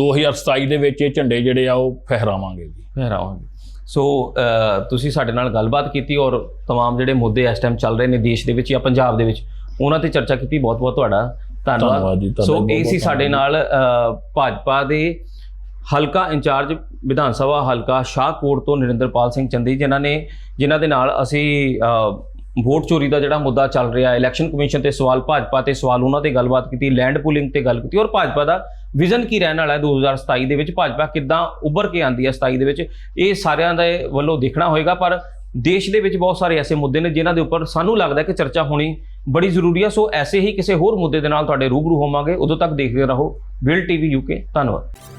2027 ਦੇ ਵਿੱਚ ਇਹ ਝੰਡੇ ਜਿਹੜੇ ਆ ਉਹ ਫਹਿਰਾਵਾਂਗੇ ਜੀ ਫਹਿਰਾਵਾਂਗੇ ਸੋ ਅ, ਤੁਸੀਂ ਸਾਡੇ ਨਾਲ ਗੱਲਬਾਤ ਕੀਤੀ ਔਰ तमाम ਜਿਹੜੇ ਮੁੱਦੇ ਇਸ ਟਾਈਮ ਚੱਲ ਰਹੇ ਨੇ ਦੇਸ਼ ਦੇ ਵਿੱਚ ਜਾਂ ਪੰਜਾਬ ਦੇ ਵਿੱਚ ਉਹਨਾਂ ਤੇ ਚਰਚਾ ਕੀਤੀ ਬਹੁਤ ਬਹੁਤ ਤੁਹਾਡਾ ਧੰਨਵਾਦ ਧੰਨਵਾਦ ਜੀ, ਤੁਹਾਡਾ ਸੋ ਬਹੁਤ ਇਹ ਸੀ ਬਹੁਤ ਸਾਡੇ ਨਾਲ ਅ, ਭਾਜਪਾ ਦੇ ਹਲਕਾ ਇੰਚਾਰਜ ਵਿਧਾਨ ਸਭਾ ਹਲਕਾ ਸ਼ਾਹਕੋਟ ਤੋਂ ਨਰਿੰਦਰਪਾਲ ਸਿੰਘ ਚੰਦੀ ਜਿਨ੍ਹਾਂ ਨੇ ਜਿਨ੍ਹਾਂ ਦੇ ਨਾਲ ਅਸੀਂ ਅ, ਵੋਟ ਚੋਰੀ ਦਾ ਜਿਹੜਾ ਮੁੱਦਾ ਚੱਲ ਰਿਹਾ ਇਲੈਕਸ਼ਨ ਕਮਿਸ਼ਨ ਤੇ ਸਵਾਲ ਭਾਜਪਾ ਤੇ ਸਵਾਲ ਉਹਨਾਂ ਤੇ ਗੱਲਬਾਤ ਕੀਤੀ ਲੈਂਡ ਪੂਲਿੰਗ ਤੇ ਗੱਲ ਕੀਤੀ ਔਰ ਭਾਜਪਾ ਦਾ ਵਿਜ਼ਨ ਕੀ ਰਹਿਣ ਵਾਲਾ ਹੈ 2027 ਦੇ ਵਿੱਚ? ਭਾਜਪਾ ਕਿੱਦਾਂ ਉੱਭਰ ਕੇ ਆਂਦੀ ਹੈ 27 ਦੇ ਵਿੱਚ? ਇਹ ਸਾਰਿਆਂ ਦੇ ਵੱਲੋਂ ਦੇਖਣਾ ਹੋਏਗਾ, ਪਰ ਦੇਸ਼ ਦੇ ਵਿੱਚ ਬਹੁਤ ਸਾਰੇ ਐਸੇ ਮੁੱਦੇ ਨੇ ਜਿਨ੍ਹਾਂ ਦੇ ਉੱਪਰ ਸਾਨੂੰ ਲੱਗਦਾ ਕਿ ਚਰਚਾ ਹੋਣੀ ਬੜੀ ਜ਼ਰੂਰੀ ਹੈ। ਸੋ ਐਸੇ ਹੀ ਕਿਸੇ ਹੋਰ ਮੁੱਦੇ ਦੇ ਨਾਲ ਤੁਹਾਡੇ ਰੂਬਰੂ ਹੋਵਾਂਗੇ। ਉਦੋਂ ਤੱਕ ਦੇਖਦੇ ਰਹੋ। Will TV UK. ਧੰਨਵਾਦ।